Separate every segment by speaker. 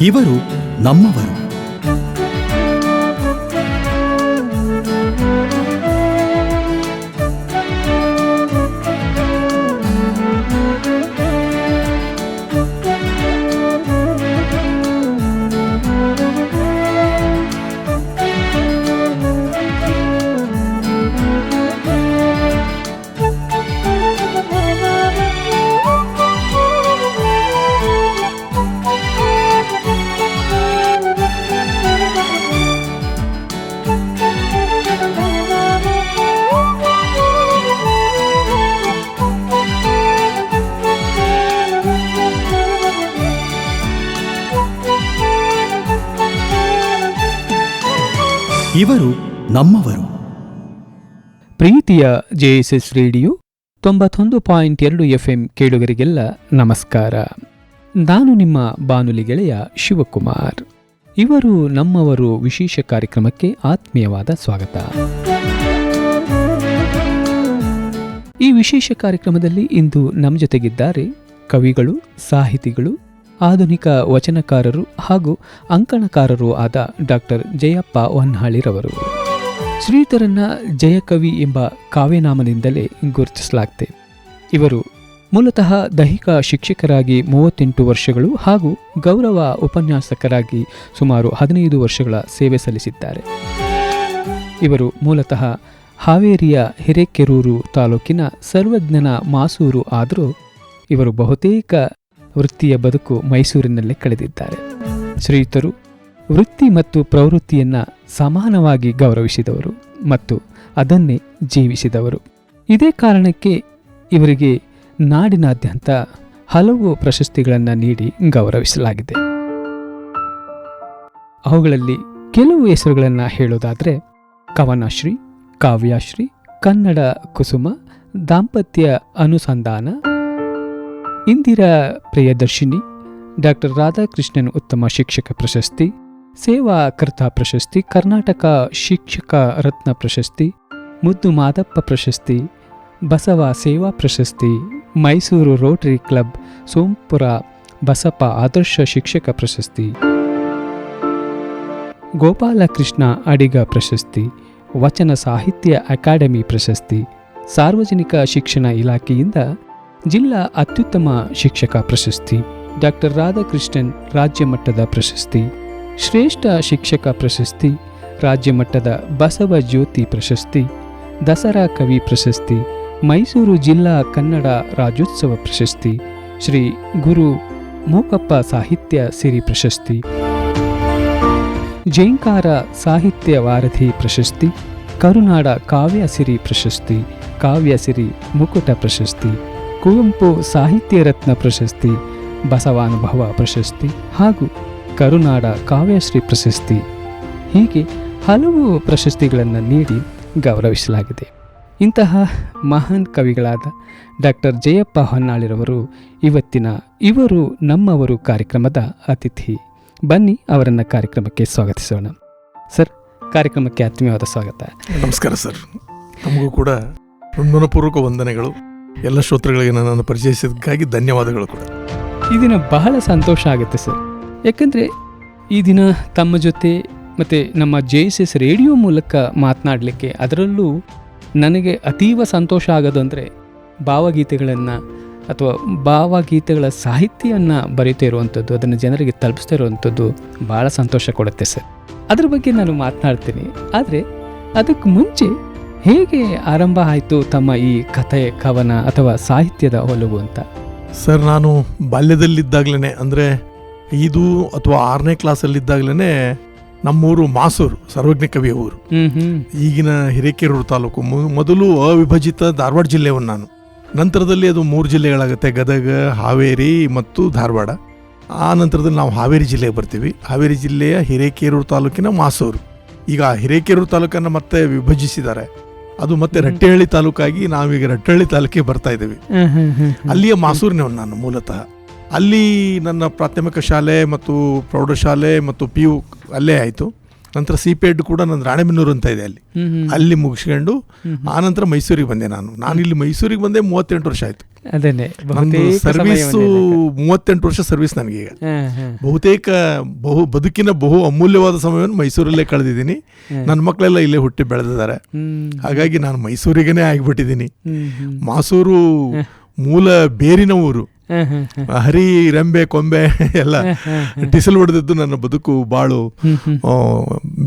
Speaker 1: ಇವರು ನಮ್ಮವರು ಇವರು ನಮ್ಮವರು.
Speaker 2: ಪ್ರೀತಿಯ ಜೆಎಸ್ಎಸ್ ರೇಡಿಯೋ ತೊಂಬತ್ತೊಂದು ಪಾಯಿಂಟ್ ಎರಡು ಎಫ್ ಎಂ ಕೇಳುಗರಿಗೆಲ್ಲ ನಮಸ್ಕಾರ. ನಾನು ನಿಮ್ಮ ಬಾನುಲಿ ಗೆಳೆಯ ಶಿವಕುಮಾರ್. ಇವರು ನಮ್ಮವರು ವಿಶೇಷ ಕಾರ್ಯಕ್ರಮಕ್ಕೆ ಆತ್ಮೀಯವಾದ ಸ್ವಾಗತ. ಈ ವಿಶೇಷ ಕಾರ್ಯಕ್ರಮದಲ್ಲಿ ಇಂದು ನಮ್ಮ ಜೊತೆಗಿದ್ದಾರೆ ಕವಿಗಳು, ಸಾಹಿತಿಗಳು ಆಧುನಿಕ ವಚನಕಾರರು ಹಾಗೂ ಅಂಕಣಕಾರರು ಆದ ಡಾಕ್ಟರ್ ಜಯಪ್ಪ ಹೊನ್ನಾಳಿರವರು. ಶ್ರೀಧರನ್ನ ಜಯಕವಿ ಎಂಬ ಕಾವ್ಯನಾಮದಿಂದಲೇ ಗುರುತಿಸಲಾಗ್ತೆ. ಇವರು ಮೂಲತಃ ದೈಹಿಕ ಶಿಕ್ಷಕರಾಗಿ ಮೂವತ್ತೆಂಟು ವರ್ಷಗಳು ಹಾಗೂ ಗೌರವ ಉಪನ್ಯಾಸಕರಾಗಿ ಸುಮಾರು ಹದಿನೈದು ವರ್ಷಗಳ ಸೇವೆ ಸಲ್ಲಿಸಿದ್ದಾರೆ. ಇವರು ಮೂಲತಃ ಹಾವೇರಿಯ ಹಿರೇಕೆರೂರು ತಾಲೂಕಿನ ಸರ್ವಜ್ಞನ ಮಾಸೂರು ಆದರೂ ಇವರು ಬಹುತೇಕ ವೃತ್ತಿಯ ಬದುಕು ಮೈಸೂರಿನಲ್ಲೇ ಕಳೆದಿದ್ದಾರೆ. ಶ್ರೀಯುತರು ವೃತ್ತಿ ಮತ್ತು ಪ್ರವೃತ್ತಿಯನ್ನು ಸಮಾನವಾಗಿ ಗೌರವಿಸಿದವರು ಮತ್ತು ಅದನ್ನೇ ಜೀವಿಸಿದವರು. ಇದೇ ಕಾರಣಕ್ಕೆ ಇವರಿಗೆ ನಾಡಿನಾದ್ಯಂತ ಹಲವು ಪ್ರಶಸ್ತಿಗಳನ್ನು ನೀಡಿ ಗೌರವಿಸಲಾಗಿದೆ. ಅವುಗಳಲ್ಲಿ ಕೆಲವು ಹೆಸರುಗಳನ್ನು ಹೇಳೋದಾದರೆ, ಕವನಶ್ರೀ, ಕಾವ್ಯಶ್ರೀ, ಕನ್ನಡ ಕುಸುಮ, ದಾಂಪತ್ಯ ಅನುಸಂಧಾನ ಇಂದಿರಾ ಪ್ರಿಯದರ್ಶಿನಿ, ಡಾಕ್ಟರ್ ರಾಧಾಕೃಷ್ಣನ್ ಉತ್ತಮ ಶಿಕ್ಷಕ ಪ್ರಶಸ್ತಿ, ಸೇವಾ ಕರ್ತಾ ಪ್ರಶಸ್ತಿ, ಕರ್ನಾಟಕ ಶಿಕ್ಷಕ ರತ್ನ ಪ್ರಶಸ್ತಿ, ಮುದ್ದು ಮಾದಪ್ಪ ಪ್ರಶಸ್ತಿ, ಬಸವ ಸೇವಾ ಪ್ರಶಸ್ತಿ, ಮೈಸೂರು ರೋಟರಿ ಕ್ಲಬ್, ಸೋಂಪುರ ಬಸಪ್ಪ ಆದರ್ಶ ಶಿಕ್ಷಕ ಪ್ರಶಸ್ತಿ, ಗೋಪಾಲಕೃಷ್ಣ ಅಡಿಗ ಪ್ರಶಸ್ತಿ, ವಚನ ಸಾಹಿತ್ಯ ಅಕಾಡೆಮಿ ಪ್ರಶಸ್ತಿ, ಸಾರ್ವಜನಿಕ ಶಿಕ್ಷಣ ಇಲಾಖೆಯಿಂದ ಜಿಲ್ಲಾ ಅತ್ಯುತ್ತಮ ಶಿಕ್ಷಕ ಪ್ರಶಸ್ತಿ, ಡಾಕ್ಟರ್ ರಾಧಾಕೃಷ್ಣನ್ ರಾಜ್ಯ ಮಟ್ಟದ ಪ್ರಶಸ್ತಿ, ಶ್ರೇಷ್ಠ ಶಿಕ್ಷಕ ಪ್ರಶಸ್ತಿ, ರಾಜ್ಯ ಮಟ್ಟದ ಬಸವ ಜ್ಯೋತಿ ಪ್ರಶಸ್ತಿ, ದಸರಾ ಕವಿ ಪ್ರಶಸ್ತಿ, ಮೈಸೂರು ಜಿಲ್ಲಾ ಕನ್ನಡ ರಾಜ್ಯೋತ್ಸವ ಪ್ರಶಸ್ತಿ, ಶ್ರೀ ಗುರು ಮೂಕಪ್ಪ ಸಾಹಿತ್ಯ ಸಿರಿ ಪ್ರಶಸ್ತಿ, ಜೈಂಕಾರ ಸಾಹಿತ್ಯ ವಾರಧಿ ಪ್ರಶಸ್ತಿ, ಕರುನಾಡ ಕಾವ್ಯ ಸಿರಿ ಪ್ರಶಸ್ತಿ, ಕಾವ್ಯ ಸಿರಿ ಮುಕುಟ ಪ್ರಶಸ್ತಿ ಕುವೆಂಪು ಸಾಹಿತ್ಯ ರತ್ನ ಪ್ರಶಸ್ತಿ, ಬಸವಾನುಭವ ಪ್ರಶಸ್ತಿ ಹಾಗೂ ಕರುನಾಡ ಕಾವ್ಯಶ್ರೀ ಪ್ರಶಸ್ತಿ. ಹೀಗೆ ಹಲವು ಪ್ರಶಸ್ತಿಗಳನ್ನು ನೀಡಿ ಗೌರವಿಸಲಾಗಿದೆ. ಇಂತಹ ಮಹಾನ್ ಕವಿಗಳಾದ ಡಾಕ್ಟರ್ ಜಯಪ್ಪ ಹೊನ್ನಾಳಿರವರು ಇವತ್ತಿನ ಇವರು ನಮ್ಮವರು ಕಾರ್ಯಕ್ರಮದ ಅತಿಥಿ. ಬನ್ನಿ ಅವರನ್ನು ಕಾರ್ಯಕ್ರಮಕ್ಕೆ ಸ್ವಾಗತಿಸೋಣ. ಸರ್, ಕಾರ್ಯಕ್ರಮಕ್ಕೆ ಆತ್ಮೀಯವಾದ ಸ್ವಾಗತ.
Speaker 3: ನಮಸ್ಕಾರ ಸರ್. ನಮಗೂ ಕೂಡ ವಂದನೆಗಳು. ಎಲ್ಲ ಶ್ರೋತೃಗಳಿಗೆ ನನ್ನನ್ನು ಪರಿಚಯಿಸಿದ್ದಕ್ಕಾಗಿ ಧನ್ಯವಾದಗಳು ಕೂಡ.
Speaker 2: ಈ ದಿನ ಬಹಳ ಸಂತೋಷ ಆಗುತ್ತೆ ಸರ್. ಯಾಕಂದರೆ ಈ ದಿನ ತಮ್ಮ ಜೊತೆ ಮತ್ತು ನಮ್ಮ ಜೆ ಎಸ್ ಎಸ್ ರೇಡಿಯೋ ಮೂಲಕ ಮಾತನಾಡಲಿಕ್ಕೆ ಅದರಲ್ಲೂ ನನಗೆ ಅತೀವ ಸಂತೋಷ ಆಗೋದು ಅಂದರೆ ಭಾವಗೀತೆಗಳನ್ನು ಅಥವಾ ಭಾವಗೀತೆಗಳ ಸಾಹಿತ್ಯವನ್ನು ಬರೀತಾ ಇರುವಂಥದ್ದು, ಅದನ್ನು ಜನರಿಗೆ ತಲುಪಿಸ್ತಾ ಇರುವಂಥದ್ದು ಭಾಳ ಸಂತೋಷ ಕೊಡುತ್ತೆ ಸರ್. ಅದ್ರ ಬಗ್ಗೆ ನಾನು ಮಾತನಾಡ್ತೀನಿ. ಆದರೆ ಅದಕ್ಕೆ ಮುಂಚೆ ಹೇಗೆ ಆರಂಭ ಆಯಿತು ತಮ್ಮ ಈ ಕಥೆ ಕವನ ಅಥವಾ ಸಾಹಿತ್ಯದ ಒಲವು ಅಂತ?
Speaker 3: ಸರ್ ನಾನು ಬಾಲ್ಯದಲ್ಲಿದ್ದಾಗಲೇ ಅಂದರೆ ಐದು ಅಥವಾ ಆರನೇ ಕ್ಲಾಸಲ್ಲಿದ್ದಾಗಲೇ ನಮ್ಮೂರು ಮಾಸೂರು ಸರ್ವಜ್ಞ ಕವಿಯ ಊರು. ಈಗಿನ ಹಿರೇಕೆರೂರು ತಾಲೂಕು ಮೊದಲು ಅವಿಭಜಿತ ಧಾರವಾಡ ಜಿಲ್ಲೆಯವನು ನಾನು. ನಂತರದಲ್ಲಿ ಅದು ಮೂರು ಜಿಲ್ಲೆಗಳಾಗುತ್ತೆ ಗದಗ ಹಾವೇರಿ ಮತ್ತು ಧಾರವಾಡ. ಆ ನಂತರದಲ್ಲಿ ನಾವು ಹಾವೇರಿ ಜಿಲ್ಲೆಗೆ ಬರ್ತೀವಿ. ಹಾವೇರಿ ಜಿಲ್ಲೆಯ ಹಿರೇಕೆರೂರು ತಾಲೂಕಿನ ಮಾಸೂರು. ಈಗ ಹಿರೇಕೆರೂರು ತಾಲೂಕನ್ನು ಮತ್ತೆ ವಿಭಜಿಸಿದ್ದಾರೆ. ಅದು ಮತ್ತೆ. ರಟ್ಟೆಹಳ್ಳಿ ತಾಲೂಕಾಗಿ ನಾವೀಗ ರಟ್ಟೆಹಳ್ಳಿ ತಾಲೂಕಿಗೆ ಬರ್ತಾ ಇದ್ದೀವಿ. ಅಲ್ಲಿಯ ಮಾಸೂರಿನವನು ನಾನು ಮೂಲತಃ ಅಲ್ಲಿ ನನ್ನ ಪ್ರಾಥಮಿಕ ಶಾಲೆ ಮತ್ತು ಪ್ರೌಢಶಾಲೆ ಮತ್ತು ಪಿ ಯು ಅಲ್ಲೇ ಆಯಿತು ನಂತರ ಸಿ ಪಿ ಎಡ್ ಕೂಡ ನಂದು ರಾಣೆಬೆನ್ನೂರು ಅಂತ ಇದೆ ಅಲ್ಲಿ. ಅಲ್ಲಿ ಮುಗಿಸ್ಕೊಂಡು
Speaker 2: ಆ ನಂತರ
Speaker 3: ಆನಂತರ ಮೈಸೂರಿಗೆ ಬಂದೆ ನಾನು. ನಾನು ಇಲ್ಲಿ ಮೈಸೂರಿಗೆ ಬಂದೆ ಮೂವತ್ತೆಂಟು ವರ್ಷ ಆಯ್ತು. ಸರ್ವಿಸ್ ಮೂವತ್ತೆಂಟು ವರ್ಷ ಸರ್ವಿಸ್ ನನಗೀಗ
Speaker 2: ಈಗ. ಹಾ,
Speaker 3: ಬಹುತೇಕ ಬಹು ಬದುಕಿನ ಬಹು ಅಮೂಲ್ಯವಾದ ಸಮಯವನ್ನು ಮೈಸೂರಲ್ಲೇ ಕಳೆದಿದ್ದೀನಿ. ನನ್ನ ಮಕ್ಕಳೆಲ್ಲ ಇಲ್ಲೇ ಹುಟ್ಟಿ ಬೆಳೆದಿದ್ದಾರೆ. ಹಾಗಾಗಿ ನಾನು ಮೈಸೂರಿಗೇನೆ ಆಗಿಬಿಟ್ಟಿದ್ದೀನಿ. ಮಾಸೂರು ಮೂಲ ಬೇರಿನ ಊರು. ಹರಿ ರೆಂಬೆ ಕೊಂಬೆ ಎಲ್ಲ
Speaker 2: ಡಿಸಲ್.
Speaker 3: ಟಿಸಲ್ ಹೊಡೆದದ್ದು ನನ್ನ ಬದುಕು ಬಾಳು.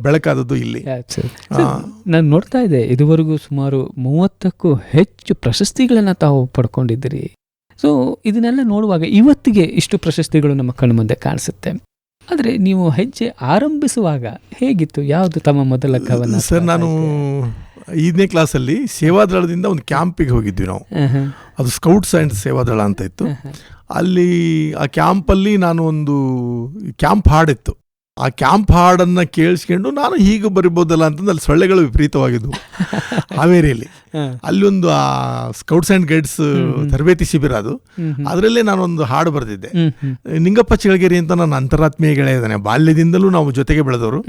Speaker 3: ಬೆಳಕಾದದ್ದು ಇಲ್ಲಿ.
Speaker 2: ನಾನು ನೋಡ್ತಾ ಇದ್ದೆ ಇದುವರೆಗೂ ಸುಮಾರು ಮೂವತ್ತಕ್ಕೂ ಹೆಚ್ಚು ಪ್ರಶಸ್ತಿಗಳನ್ನು ತಾವು ಪಡ್ಕೊಂಡಿದ್ದೀರಿ. ಸೊ ಇದನ್ನೆಲ್ಲ ನೋಡುವಾಗ ಇವತ್ತಿಗೆ ಇಷ್ಟು ಪ್ರಶಸ್ತಿಗಳು ನಮ್ಮ ಕಣ್ಮುಂದೆ ಕಾಣಿಸುತ್ತೆ. ಆದರೆ ನೀವು ಹೆಜ್ಜೆ ಆರಂಭಿಸುವಾಗ ಹೇಗಿತ್ತು? ಯಾವುದು ತಮ್ಮ ಮೊದಲ ಕವನ
Speaker 3: ಸರ್ ನಾನು ಐದನೇ ಕ್ಲಾಸಲ್ಲಿ ಸೇವಾದಳದಿಂದ ಒಂದು ಕ್ಯಾಂಪಿಗೆ ಹೋಗಿದ್ವಿ ನಾವು. ಅದು ಸ್ಕೌಟ್ಸ್ ಆ್ಯಂಡ್ ಸೇವಾದಳ ಅಂತ ಇತ್ತು. ಅಲ್ಲಿ ಆ ಕ್ಯಾಂಪಲ್ಲಿ ನಾನು ಒಂದು ಕ್ಯಾಂಪ್ ಹಾಡಿತ್ತು. ಆ ಕ್ಯಾಂಪ್ ಹಾಡನ್ನು ಕೇಳಿಸ್ಕೊಂಡು ನಾನು ಹೀಗೆ ಬರಿಬೋದಲ್ಲ ಅಂತಂದು ಅಲ್ಲಿ ಸೊಳ್ಳೆಗಳು ವಿಪರೀತವಾಗಿದ್ವು. ಹಾವೇರಿಯಲ್ಲಿ. ಅಲ್ಲೊಂದು ಒಂದು ಆ ಸ್ಕೌಟ್ಸ್ ಆ್ಯಂಡ್ ಗೈಡ್ಸ್ ತರಬೇತಿ ಶಿಬಿರ ಅದು. ಅದರಲ್ಲೇ ನಾನೊಂದು ಹಾಡು ಬರೆದಿದ್ದೆ. ನಿಂಗಪ್ಪ ಚಿಳಗೇರಿ ಅಂತ ನನ್ನ ಅಂತರಾತ್ಮೀಯ ಗೆಳೆಯ ಇದ್ದಾನೆ. ಬಾಲ್ಯದಿಂದಲೂ ನಾವು ಜೊತೆಗೆ ಬೆಳೆದವರು.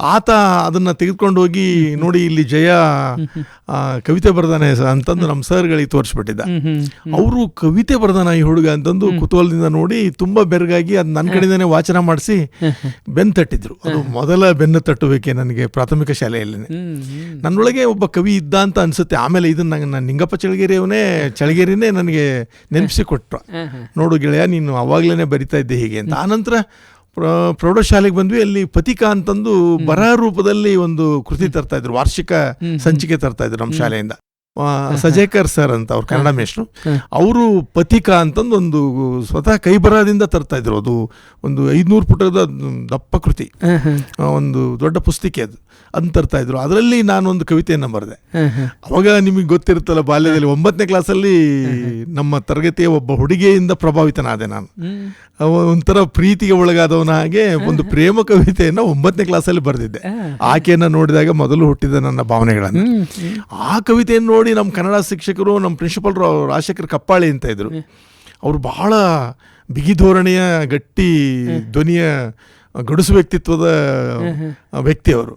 Speaker 3: ಆತ ಅದನ್ನ ತೆಗೆದುಕೊಂಡು ಹೋಗಿ ನೋಡಿ ಇಲ್ಲಿ ಜಯ ಕವಿತೆ ಬರ್ದಾನೆ ಅಂತಂದು ನಮ್ಮ ಸರ್ಗಳಿಗೆ ತೋರಿಸ್ಬಿಟ್ಟಿದ್ದ. ಅವರು ಕವಿತೆ ಬರ್ದಾನ ಈ ಹುಡುಗ ಅಂತಂದು ಕುತೂಹಲದಿಂದ ನೋಡಿ ತುಂಬ ಬೆರಗಾಗಿ ಅದು ನನ್ನ ಕಡೆಯಿಂದನೇ ವಾಚನ ಮಾಡಿಸಿ ಬೆನ್ನು ತಟ್ಟಿದ್ರು. ಅದು ಮೊದಲ ಬೆನ್ನು ತಟ್ಟುವಿಕೆ ನನಗೆ ಪ್ರಾಥಮಿಕ ಶಾಲೆಯಲ್ಲೇ ನನ್ನೊಳಗೆ ಒಬ್ಬ ಕವಿ ಇದ್ದ ಅಂತ ಅನ್ಸುತ್ತೆ. ಆಮೇಲೆ ಇದನ್ನ ನನ್ನ ನಾನು ನಿಂಗಪ್ಪ ಚಳಗೇರಿಯವನೇ ಚಳಗೇರಿನೇ ನನಗೆ ನೆನಪಿಸಿ ಕೊಟ್ರು. ನೋಡು ಗೆಳೆಯ ನೀನು ಅವಾಗಲೇ ಬರಿತಾ ಇದ್ದೆ ಹೀಗೆ ಅಂತ. ಆನಂತರ ಪ್ರ- ಪ್ರೌಢಶಾಲೆಗೆ ಬಂದ್ವಿ. ಅಲ್ಲಿ ಪತಿಕಾ ಅಂತಂದು ಬರಹ ರೂಪದಲ್ಲಿ ಒಂದು ಕೃತಿ ತರ್ತಾ ಇದ್ರು. ವಾರ್ಷಿಕ ಸಂಚಿಕೆ ತರ್ತಾ ಇದ್ರು ನಮ್ಮ ಶಾಲೆಯಿಂದ. ಸಜೇಕರ್ ಸರ್ ಅಂತ ಅವ್ರು ಕನ್ನಡ ಮೇಷ್ಟ್ರು. ಅವರು ಪತಿಕಾ ಅಂತಂದು ಒಂದು ಸ್ವತಃ ಕೈಬರಹದಿಂದ ತರ್ತಾ ಇದ್ರು. ಅದು ಒಂದು ಐದುನೂರು ಪುಟದ ದಪ್ಪ ಕೃತಿ. ಒಂದು ದೊಡ್ಡ ಪುಸ್ತಿಕೆ ಅದು. ಅಂತ ತರ್ತಾ ಇದ್ರು. ಅದರಲ್ಲಿ ನಾನೊಂದು ಕವಿತೆಯನ್ನು ಬರೆದೆ. ಅವಾಗ ನಿಮಗೆ ಗೊತ್ತಿರುತ್ತಲ್ಲ ಬಾಲ್ಯದಲ್ಲಿ ಒಂಬತ್ತನೇ ಕ್ಲಾಸಲ್ಲಿ ನಮ್ಮ ತರಗತಿಯ ಒಬ್ಬ ಹುಡುಗಿಯಿಂದ ಪ್ರಭಾವಿತನಾದೆ ನಾನು. ಒಂಥರ ಪ್ರೀತಿಗೆ ಒಳಗಾದವನ ಹಾಗೆ ಒಂದು ಪ್ರೇಮ ಕವಿತೆಯನ್ನು ಒಂಬತ್ತನೇ ಕ್ಲಾಸಲ್ಲಿ ಬರೆದಿದ್ದೆ. ಆಕೆಯನ್ನು ನೋಡಿದಾಗ ಮೊದಲು ಹುಟ್ಟಿದ ನನ್ನ ಭಾವನೆಗಳನ್ನು. ಆ ಕವಿತೆಯನ್ನು ನೋಡಿ ನಮ್ಮ ಕನ್ನಡ ಶಿಕ್ಷಕರು ನಮ್ಮ ಪ್ರಿನ್ಸಿಪಲ್ರು ರಾಜಶೇಖರ್ ಕಪ್ಪಾಳಿ ಅಂತ ಇದ್ರು. ಅವರು ಬಹಳ ಬಿಗಿ ಧೋರಣೆಯ ಗಟ್ಟಿ ಧ್ವನಿಯ ಗಡುಸು ವ್ಯಕ್ತಿತ್ವದ ವ್ಯಕ್ತಿ ಅವರು.